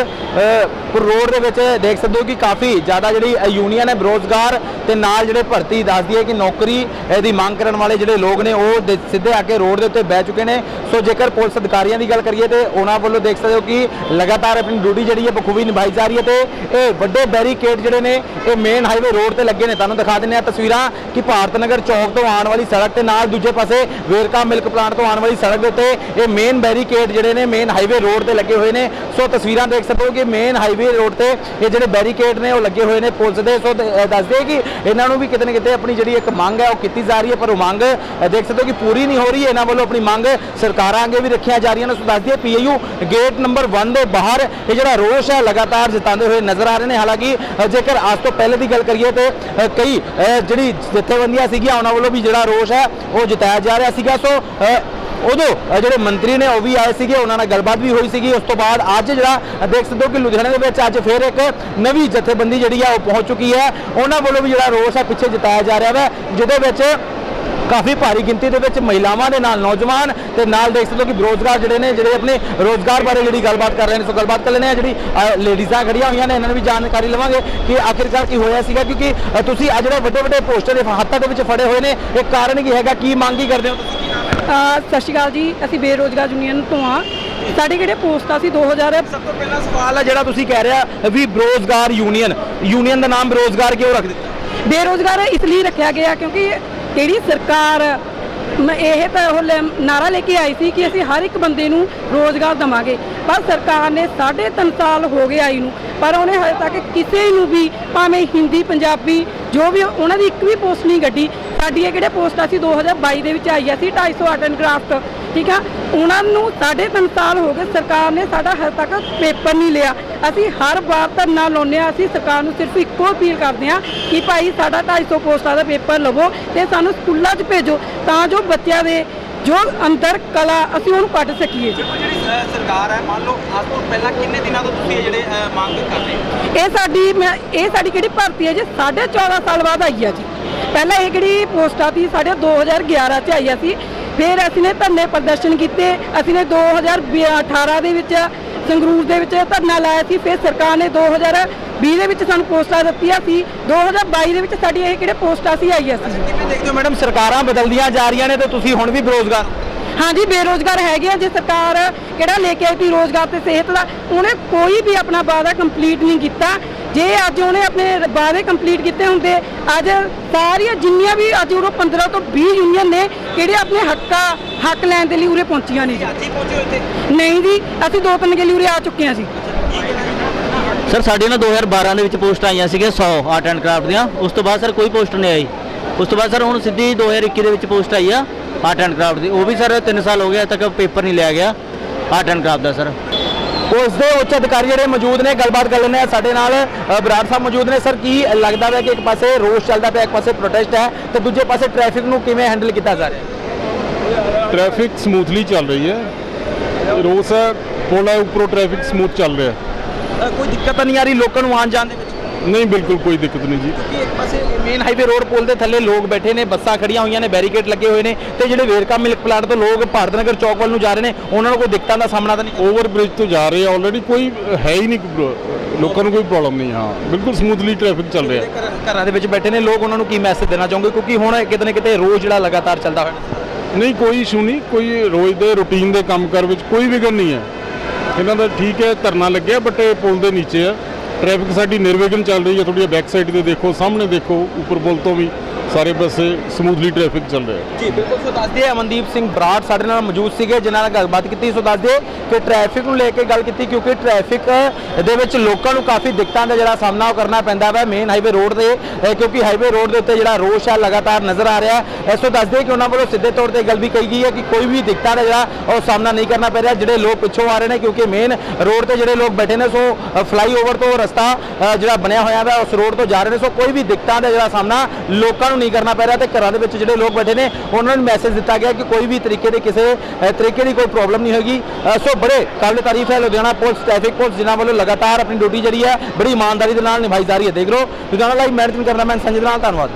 ਰੋਡ ਦੇ ਵਿੱਚ ਦੇਖ ਸਕਦੇ ਹੋ ਕਿ ਕਾਫੀ ਜ਼ਿਆਦਾ ਜਿਹੜੀ ਯੂਨੀਅਨ ਹੈ ਬੇਰੋਜ਼ਗਾਰ ਤੇ ਨਾਲ ਜਿਹੜੇ ਭਰਤੀ ਦੱਸਦੀ ਹੈ ਕਿ ਨੌਕਰੀ ਦੀ ਮੰਗ ਕਰਨ ਵਾਲੇ ਜਿਹੜੇ ਲੋਕ ਨੇ ਉਹ ਦੇ- ਸਿੱਧੇ ਆ ਕੇ ਰੋਡ ਦੇ ਉੱਤੇ ਬਹਿ ਚੁੱਕੇ ਨੇ। ਸੋ ਜੇਕਰ ਪੁਲਿਸ ਅਧਿਕਾਰੀਆਂ ਦੀ ਗੱਲ ਕਰੀਏ ਤੇ ਉਹਨਾਂ ਵੱਲੋਂ ਦੇਖ ਸਕਦੇ ਹੋ ਕਿ ਲਗਾਤਾਰ ਆਪਣੀ ਡਿਊਟੀ ਜਿਹੜੀ ਹੈ ਬਖੂਬੀ ਨਿਭਾਈ ਜਾ ਰਹੀ ਹੈ ਤੇ ਇਹ ਵੱਡੇ ਬੈਰੀਕੇਡ ਜਿਹੜੇ ਨੇ, ਇਹ ਮੇਨ ਹਾਈਵੇ ਰੋਡ ਤੇ ਲੱਗੇ ਨੇ। ਤੁਹਾਨੂੰ ਦਿਖਾ ਦਿੰਦੇ ਆ ਤਸਵੀਰਾਂ ਕਿ ਭਾਰਤ ਨਗਰ ਚੌਕ ਤੋਂ ਆਉਣ ਵਾਲੀ ਸੜਕ ਤੇ ਨਾਲ ਦੂਜੇ ਪਾਸੇ ਵੇਰਕਾ ਮਿਲਕ ਪਲਾਂਟ ਤੋਂ ਆਉਣ ਵਾਲੀ ਸੜਕ ਦੇ ਉੱਤੇ ਇਹ ਮੇਨ ਬੈਰੀਕੇਡ ਜਿਹੜੇ ਨੇ ਮੇਨ ਹਾਈਵੇ ਰੋਡ ਤੇ ਲੱਗੇ ਹੋਏ ਨੇ। ਸੋ ਤਸਵੀਰਾਂ ਦੇਖ ਸਕਦੇ ਹੋ ਕਿ ਮੇਨ ਹਾਈਵੇ ਰੋਡ ਤੇ ਇਹ ਜਿਹੜੇ ਬੈਰੀਕੇਡ ਨੇ, ਉਹ ਲੱਗੇ ਹੋਏ ਨੇ ਪੁਲਿਸ ਦੇ। ਸੋ ਦੱਸਦੇ ਕਿ ਇਹਨਾਂ ਨੂੰ ਵੀ ਕਿਤੇ ਨਾ ਕਿਤੇ ਆਪਣੀ ਜਿਹੜੀ ਇੱਕ ਮੰਗ ਹੈ, ਉਹ ਕੀਤੀ ਜਾ ਰਹੀ ਹੈ, ਪਰ ਉਹ ਮੰਗ ਦੇਖ ਸਕਦੇ ਹੋ ਕਿ ਪੂਰੀ ਨਹੀਂ ਹੋ ਰਹੀ। ਇਹਨਾਂ ਵੱਲੋਂ ਆਪਣੀ ਮੰਗ ਸਰਕਾਰਾਂ ਅੱਗੇ ਵੀ ਰੱਖੀਆਂ ਜਾ ਰਹੀਆਂ ਨੇ। ਸੋ ਦੱਸਦੀ ਹੈ ਪੀਏਯੂ ਗੇਟ ਨੰਬਰ 1 ਦੇ ਬਾਹਰ ਇਹ ਜਿਹੜਾ ਰੋਸ਼ ਹੈ, ਲਗਾਤਾਰ ਜਤਾਉਂਦੇ ਹੋਏ ਨਜ਼ਰ ਆ ਰਹੇ ਨੇ। ਹਾਲਾਂਕਿ ਜੇਕਰ ਅੱਜ ਤੋਂ ਪਹਿਲੇ ਦੀ ਗੱਲ ਕਰੀਏ ਤੇ ਕਈ ਜਿਹੜੀ ਜਥੇਬੰਦੀਆਂ ਸੀਗੀਆਂ, ਉਹਨਾਂ ਵੱਲੋਂ ਵੀ ਜਿਹੜਾ ਰੋਸ਼ ਹੈ, ਉਹ ਜਤਾਇਆ ਜਾ ਰਿਹਾ ਸੀਗਾ। ਸੋ ਉਦੋਂ ਜਿਹੜੇ ਮੰਤਰੀ ਨੇ ਉਹ ਵੀ ਆਏ ਸੀਗੇ, ਉਹਨਾਂ ਨਾਲ ਗੱਲਬਾਤ ਵੀ ਹੋਈ ਸੀਗੀ। ਉਸ ਤੋਂ ਬਾਅਦ ਅੱਜ ਜਿਹੜਾ ਦੇਖ ਸਕਦੇ ਹੋ ਕਿ ਲੁਧਿਆਣੇ ਦੇ ਵਿੱਚ ਅੱਜ ਫੇਰ ਇੱਕ ਨਵੀਂ ਜਥੇਬੰਦੀ ਜਿਹੜੀ ਆ, ਉਹ ਪਹੁੰਚ ਚੁੱਕੀ ਹੈ। ਉਹਨਾਂ ਵੱਲੋਂ ਵੀ ਜਿਹੜਾ ਰੋਸ ਹੈ ਪਿੱਛੇ ਜਤਾਇਆ ਜਾ ਰਿਹਾ ਹੈ ਜਿਹਦੇ ਵਿੱਚ ਕਾਫੀ ਭਾਰੀ ਗਿਣਤੀ ਦੇ ਵਿੱਚ ਮਹਿਲਾਵਾਂ ਦੇ ਨਾਲ ਨੌਜਵਾਨ ਤੇ ਨਾਲ ਦੇਖ ਸਕਦੇ ਹੋ ਕਿ ਬੇਰੋਜ਼ਗਾਰ ਜਿਹੜੇ ਨੇ, ਜਿਹੜੇ ਆਪਣੇ ਰੋਜ਼ਗਾਰ ਬਾਰੇ ਜਿਹੜੀ ਗੱਲਬਾਤ ਕਰ ਰਹੇ ਨੇ, ਸੋ ਗੱਲਬਾਤ ਕਰ ਲੈਣੇ ਆ ਜਿਹੜੀ ਲੇਡੀਜ਼ਾਂ ਖੜੀਆਂ ਹੋਈਆਂ ਨੇ, ਇਹਨਾਂ ਨੂੰ ਵੀ ਜਾਣਕਾਰੀ ਲਵਾਂਗੇ ਕਿ ਆਖਿਰਕਾਰ ਕੀ ਹੋਇਆ ਸੀਗਾ, ਕਿਉਂਕਿ ਤੁਸੀਂ ਆ ਜਿਹੜੇ ਵੱਡੇ ਵੱਡੇ ਪੋਸਟਰ ਦੇ ਹੱਥਾਂ ਦੇ ਵਿੱਚ ਫੜੇ ਹੋਏ ਨੇ, ਇਹ ਕਾਰਨ ਕੀ ਹੈਗਾ, ਕੀ ਮੰਗ ਕੀ ਕਰਦੇ ਹੋ ਤੁਸੀਂ? ਸਤਿ ਸ਼੍ਰੀ ਅਕਾਲ ਜੀ ਅਸੀਂ ਬੇਰੋਜ਼ਗਾਰ ਯੂਨੀਅਨ ਤੋਂ ਆ ਸਾਡੇ ਜਿਹੜੇ ਪੋਸਟਾਂ ਸੀ 2000 ਸਭ ਤੋਂ ਪਹਿਲਾ ਸਵਾਲ ਹੈ ਜਿਹੜਾ ਤੁਸੀਂ ਕਹਿ ਰਿਹਾ ਵੀ ਬੇਰੋਜ਼ਗਾਰ ਯੂਨੀਅਨ। ਯੂਨੀਅਨ ਦਾ ਨਾਮ ਬੇਰੋਜ਼ਗਾਰ ਕਿਉਂ ਰੱਖ ਦਿੱਤਾ? ਬੇਰੋਜ਼ਗਾਰ ਇਸ ਲਈ ਰੱਖਿਆ ਗਿਆ ਕਿਉਂਕਿ ਕਿਹੜੀ ਸਰਕਾਰ ਮ- ਇਹ ਤਾਂ ਉਹ ਨਾਰਾ ਲੈ ਕੇ ਆਈ ਸੀ ਕਿ ਅਸੀਂ ਹਰ ਇੱਕ ਬੰਦੇ ਨੂੰ ਰੋਜ਼ਗਾਰ ਦਵਾਂਗੇ। ਪਰ ਸਰਕਾਰ ਨੇ 3.5 ਸਾਲ ਹੋ ਗਏ ਆਈ ਨੂੰ, ਪਰ ਉਹਨੇ ਹਜੇ ਤੱਕ ਕਿਸੇ ਨੂੰ ਵੀ, ਭਾਵੇਂ ਹਿੰਦੀ, ਪੰਜਾਬੀ, ਜੋ ਵੀ ਉਹਨਾਂ ਦੀ ਇੱਕ ਵੀ ਪੋਸਟ ਨਹੀਂ ਕੱਢੀ। ਸਾਡੀ ਇਹ ਕਿਹੜੇ ਪੋਸਟ ਅਸੀਂ 2022 ਦੇ ਵਿੱਚ ਆਈ ਸੀ 250 ਆਰਟ ਐਂਡ ਕਰਾਫਟ, ਠੀਕ ਆ? ਉਹਨਾਂ ਨੂੰ 3.5 ਸਾਲ ਹੋ ਗਏ, ਸਰਕਾਰ ਨੇ ਸਾਡਾ ਹਜੇ ਤੱਕ ਪੇਪਰ ਨਹੀਂ ਲਿਆ। ਅਸੀਂ ਹਰ ਵਾਰ ਧਰਨਾ ਲਾਉਂਦੇ ਹਾਂ ਅਸੀਂ ਸਰਕਾਰ ਨੂੰ ਸਿਰਫ ਇੱਕੋ ਅਪੀਲ ਕਰਦੇ ਹਾਂ ਕਿ ਭਾਈ ਸਾਡਾ 250 ਪੋਸਟਾਂ ਦਾ ਪੇਪਰ ਲਵੋ ਤੇ ਸਾਨੂੰ ਸਕੂਲਾਂ 'ਚ ਭੇਜੋ, ਤਾਂ ਜੋ ਬੱਚਿਆਂ ਦੇ ਜੋ ਅੰਦਰ ਕਲਾ ਅਸੀਂ ਉਹਨੂੰ ਕੱਢ ਸਕੀਏ ਜੀ। ਜਿਹੜੀ ਸਰਕਾਰ ਹੈ ਮੰਨ ਲਓ ਅੱਜ ਤੋਂ ਪਹਿਲਾਂ ਕਿੰਨੇ ਦਿਨਾਂ ਤੋਂ ਤੁਸੀਂ ਜਿਹੜੇ ਮੰਗ ਕਰ ਰਹੇ ਹੋ? ਇਹ ਸਾਡੀ ਮੈਂ ਇਹ ਸਾਡੀ ਕਿਹੜੀ ਭਰਤੀ ਹੈ ਜੀ? 14.5 ਸਾਲ ਬਾਅਦ ਆਈ ਆ ਜੀ। ਪਹਿਲਾਂ ਇਹ ਕਿਹੜੀ ਪੋਸਟਾਂ ਸੀ? ਸਾਡੇ 2011 ਚ ਆਈ ਸੀ। ਫਿਰ ਅਸੀਂ ਨੇ ਧਰਨੇ ਪ੍ਰਦਰਸ਼ਨ ਕੀਤੇ। ਅਸੀਂ ਨੇ 2018 ਦੇ ਵਿੱਚ ਸੰਗਰੂਰ ਦੇ ਵਿੱਚ ਧਰਨਾ ਲਾਇਆ ਸੀ। ਫਿਰ ਸਰਕਾਰ ਨੇ 2020 ਦੇ ਵਿੱਚ ਸਾਨੂੰ ਪੋਸਟਾਂ ਦਿੱਤੀਆਂ ਸੀ 2022 ਦੇ ਵਿੱਚ ਸਾਡੀ ਇਹ ਕਿਹੜੇ ਪੋਸਟਾਂ ਸੀ ਆਈਆਂ ਸੀ? ਕਿਵੇਂ ਦੇਖਦੇ ਹੋ ਮੈਡਮ ਸਰਕਾਰਾਂ ਬਦਲਦੀਆਂ ਜਾ ਰਹੀਆਂ ਨੇ ਤੇ ਤੁਸੀਂ ਹੁਣ ਵੀ ਬੇਰੋਜ਼ਗਾਰ। ਹਾਂਜੀ ਬੇਰੋਜ਼ਗਾਰ ਹੈਗੇ ਆ ਜੇ ਸਰਕਾਰ ਕਿਹੜਾ ਲੈ ਕੇ ਆਈ ਸੀ ਰੋਜ਼ਗਾਰ ਤੇ ਸਿਹਤ ਦਾ ਉਹਨੇ ਕੋਈ ਵੀ ਆਪਣਾ ਵਾਅਦਾ ਕੰਪਲੀਟ ਨਹੀਂ ਕੀਤਾ। ਜੇ ਅੱਜ ਉਹਨੇ ਆਪਣੇ ਵਾਅਦੇ ਕੰਪਲੀਟ ਕੀਤੇ ਹੁੰਦੇ ਅੱਜ ਸਾਰੀਆਂ ਜਿੰਨੀਆਂ ਵੀ ਅੱਜ ਉਹ 15 ਤੋਂ 20 ਯੂਨੀਅਨ ਨੇ ਕਿਹੜੇ ਆਪਣੇ ਹੱਕਾਂ ਹੱਕ ਲੈਣ ਦੇ ਲਈ ਉਰੇ ਪਹੁੰਚੀਆਂ ਨਹੀਂ ਜੀ। ਨਹੀਂ ਜੀ ਅਸੀਂ ਦੋ ਤਿੰਨ ਗੇਲੀ ਉਰੇ ਆ ਚੁੱਕੇ ਹਾਂ ਜੀ। ਸਰ ਸਾਡੇ ਨਾਲ 2012 ਦੇ ਵਿੱਚ ਪੋਸਟ ਆਈਆਂ ਸੀਗੀਆਂ 100 ਆਰਟ ਐਂਡ ਕਰਾਫਟ ਦੀਆਂ। ਉਸ ਤੋਂ ਬਾਅਦ ਸਰ ਕੋਈ ਪੋਸਟ ਨਹੀਂ ਆਈ। ਉਸ ਤੋਂ ਬਾਅਦ ਸਰ ਹੁਣ ਸਿੱਧੀ 2021 ਦੇ ਵਿੱਚ ਪੋਸਟ ਆਈ ਆ ਆਰਟ ਐਂਡ ਕਰਾਫਟ ਦੀ। ਉਹ ਵੀ ਸਰ 3 ਸਾਲ ਹੋ ਗਏ ਅਜੇ ਤੱਕ ਪੇਪਰ ਨਹੀਂ ਲਿਆ ਗਿਆ ਆਰਟ ਐਂਡ ਕਰਾਫਟ ਦਾ ਸਰ। ਉਸ ਦੇ ਉੱਚ ਅਧਿਕਾਰੀ ਜਿਹੜੇ ਮੌਜੂਦ ਨੇ ਗੱਲਬਾਤ ਕਰ ਲੈਂਦੇ ਆ ਸਾਡੇ ਨਾਲ ਬਰਾੜ ਸਾਹਿਬ ਮੌਜੂਦ ਨੇ। ਸਰ ਕੀ ਲੱਗਦਾ ਹੈ ਕਿ ਇੱਕ ਪਾਸੇ ਰੋਸ ਚੱਲਦਾ ਪਿਆ ਇੱਕ ਪਾਸੇ ਪ੍ਰੋਟੈਸਟ ਹੈ ਤੇ ਦੂਜੇ ਪਾਸੇ ਟ੍ਰੈਫਿਕ ਨੂੰ ਕਿਵੇਂ ਹੈਂਡਲ ਕੀਤਾ ਜਾ ਰਿਹਾ ਟ੍ਰੈਫਿਕ ਸਮੂਥਲੀ ਚੱਲ ਰਹੀ ਹੈ। ਰੋਸ ਹੈ ਪੁਲ ਹੈ ਉੱਪਰੋਂ ਟ੍ਰੈਫਿਕ ਸਮੂਥ ਚੱਲ ਰਿਹਾ ਅ, ਕੋਈ ਦਿੱਕਤ ਤਾਂ ਨਹੀਂ ਆ ਰਹੀ ਲੋਕਾਂ ਨੂੰ ਆਉਣ ਜਾਣ ਦੇ ਵਿੱਚ? ਨਹੀਂ ਬਿਲਕੁਲ ਕੋਈ ਦਿੱਕਤ ਨਹੀਂ ਜੀ। ਕਿ ਇੱਕ ਪਾਸੇ ਮੇਨ ਹਾਈਵੇ ਰੋਡ ਪੁਲ ਦੇ ਥੱਲੇ ਲੋਕ ਬੈਠੇ ਨੇ ਬੱਸਾਂ ਖੜੀਆਂ ਹੋਈਆਂ ਨੇ ਬੈਰੀਕੇਡ ਲੱਗੇ ਹੋਏ ਨੇ ਤੇ ਜਿਹੜੇ ਵੇਰਕਾ ਮਿਲਕ ਪਲਾਂਟ ਤੋਂ ਲੋਕ ਭਾਰਤ ਨਗਰ ਚੌਕ ਵੱਲ ਨੂੰ ਜਾ ਰਹੇ ਨੇ ਉਹਨਾਂ ਨੂੰ ਕੋਈ ਦਿੱਕਤਾਂ ਦਾ ਸਾਹਮਣਾ ਤਾਂ ਨਹੀਂ? ਓਵਰ ਬ੍ਰਿਜ ਤੋਂ ਜਾ ਰਹੇ ਆ ਆਲਰੇਡੀ ਕੋਈ ਹੈ ਹੀ ਨਹੀਂ ਪ੍ਰੋ- ਲੋਕਾਂ ਨੂੰ ਕੋਈ ਪ੍ਰੋਬਲਮ ਨਹੀਂ ਹਾਂ। ਬਿਲਕੁਲ ਸਮੂਥਲੀ ਟ੍ਰੈਫਿਕ ਚੱਲ ਰਿਹਾ। ਘਰ- ਘਰਾਂ ਦੇ ਵਿੱਚ ਬੈਠੇ ਨੇ ਲੋਕ ਉਹਨਾਂ ਨੂੰ ਕੀ ਮੈਸੇਜ ਦੇਣਾ ਚਾਹੋਗੇ? ਕਿਉਂਕਿ ਹੁਣ ਕਿਤੇ ਨਾ ਕਿਤੇ ਰੋਜ਼ ਜਿਹੜਾ ਲਗਾਤਾਰ ਚੱਲਦਾ ਹੋਇਆ। ਨਹੀਂ ਕੋਈ ਇਸ਼ੂ ਨਹੀਂ ਕੋਈ ਰੋਜ਼ ਦੇ ਰੂਟੀਨ ਦੇ ਕੰਮਕਾਰ ਵਿੱਚ ਕੋਈ ਵਿਘਨ ਨਹੀਂ ਹੈ। ਇਹਨਾਂ ਦਾ ਠੀਕ ਹੈ, ਧਰਨਾ ਲੱਗਿਆ ਬਟ ਇਹ ਪੁਲ ਦੇ ਨੀਚੇ ਆ। ਟ੍ਰੈਫਿਕ ਸਾਡੀ ਨਿਰਵਿਘਨ ਚੱਲ ਰਹੀ ਹੈ ਥੋੜੀ ਬੈਕ ਸਾਈਡ ਤੇ ਦੇਖੋ, ਸਾਹਮਣੇ ਦੇਖੋ, ਉੱਪਰ ਪੁਲ ਤੋਂ ਵੀ। ਸਾਰੇ ਪਾਸੇ ਸਮੂਥਲੀ ਟ੍ਰੈਫਿਕ ਚੱਲ ਰਿਹਾ ਹੈ। ਜੀ, ਬਿਲਕੁਲ ਸੋ ਦੱਸਦੇ ਦਈਏ, ਅਮਨਦੀਪ ਸਿੰਘ ਬਰਾੜ ਸਾਡੇ ਨਾਲ ਮੌਜੂਦ ਸੀਗੇ, ਜਿਨ੍ਹਾਂ ਨਾਲ ਗੱਲਬਾਤ ਕੀਤੀ। ਸੋ ਦੱਸਦੇ ਕਿ ਟ੍ਰੈਫਿਕ ਨੂੰ ਲੈ ਕੇ ਗੱਲ ਕੀਤੀ, ਕਿਉਂਕਿ ਟ੍ਰੈਫਿਕ ਦੇ ਵਿੱਚ ਲੋਕਾਂ ਨੂੰ ਕਾਫੀ ਦਿੱਕਤਾਂ ਦਾ ਜਿਹੜਾ ਸਾਹਮਣਾ ਕਰਨਾ ਪੈਂਦਾ ਵਾ ਮੇਨ ਹਾਈਵੇ ਰੋਡ ਤੇ ਕਿਉਂਕਿ ਹਾਈਵੇ ਰੋਡ ਦੇ ਉੱਤੇ ਜਿਹੜਾ ਰੋਸ਼ ਹੈ ਲਗਾਤਾਰ ਨਜ਼ਰ ਆ ਰਿਹਾ ਹੈ। ਸੋ ਦੱਸ ਦਈਏ ਕਿ ਉਹਨਾਂ ਵੱਲੋਂ ਸਿੱਧੇ ਤੌਰ ਤੇ ਗੱਲ ਵੀ ਕਹੀ ਗਈ ਹੈ ਕਿ ਕੋਈ ਵੀ ਦਿੱਕਤਾਂ ਦਾ ਜਿਹੜਾ ਉਹ ਸਾਹਮਣਾ ਨਹੀਂ ਕਰਨਾ ਪੈ ਰਿਹਾ, ਜਿਹੜੇ ਲੋਕ ਪਿੱਛੋਂ ਆ ਰਹੇ ਨੇ, ਕਿਉਂਕਿ ਮੇਨ ਰੋਡ ਤੇ ਜਿਹੜੇ ਲੋਕ ਬੈਠੇ ਨੇ, ਸੋ ਫਲਾਈਓਵਰ ਤੋਂ ਰਸਤਾ ਜਿਹੜਾ ਬਣਿਆ ਹੋਇਆ ਵਾ, ਉਸ ਰੋਡ ਤੋਂ ਜਾ ਰਹੇ ਨੇ। ਸੋ ਕੋਈ ਵੀ ਦਿੱਕਤਾਂ ਦਾ ਜਿਹੜਾ ਸਾਹਮਣਾ ਲੋਕਾਂ ਨੂੰ ਨਹੀਂ ਕਰਨਾ ਪੈ ਰਿਹਾ ਤੇ ਘਰਾਂ ਦੇ ਵਿੱਚ ਜਿਹੜੇ ਲੋਕ ਬੈਠੇ ਨੇ, ਉਹਨਾਂ ਨੂੰ ਮੈਸੇਜ ਦਿੱਤਾ ਗਿਆ ਕਿ ਕੋਈ ਵੀ ਤਰੀਕੇ ਦੇ ਕਿਸੇ ਤਰੀਕੇ ਦੀ ਕੋਈ ਪ੍ਰੋਬਲਮ ਨਹੀਂ ਹੋਗੀ। ਸੋ ਬੜੇ ਕਾਬਲੇ ਤਾਰੀਫ ਹੈ ਲੁਧਿਆਣਾ ਪੁਲਿਸ ਟ੍ਰੈਫਿਕ ਪੁਲਿਸ, ਜਿਨ੍ਹਾਂ ਵੱਲੋਂ ਲਗਾਤਾਰ ਆਪਣੀ ਡਿਊਟੀ ਜਿਹੜੀ ਹੈ, ਬੜੀ ਇਮਾਨਦਾਰੀ ਦੇ ਨਾਲ ਨਿਭਾਈ ਜਾ ਰਹੀ ਹੈ। ਦੇਖ ਲਓ, ਲੁਧਿਆਣਾ ਲਾਈਵ ਮੈਨੇਜਮੈਂਟ ਕਰਨਾ ਮੈਂ ਸੰਜੇ ਦੇ ਨਾਲ, ਧੰਨਵਾਦ।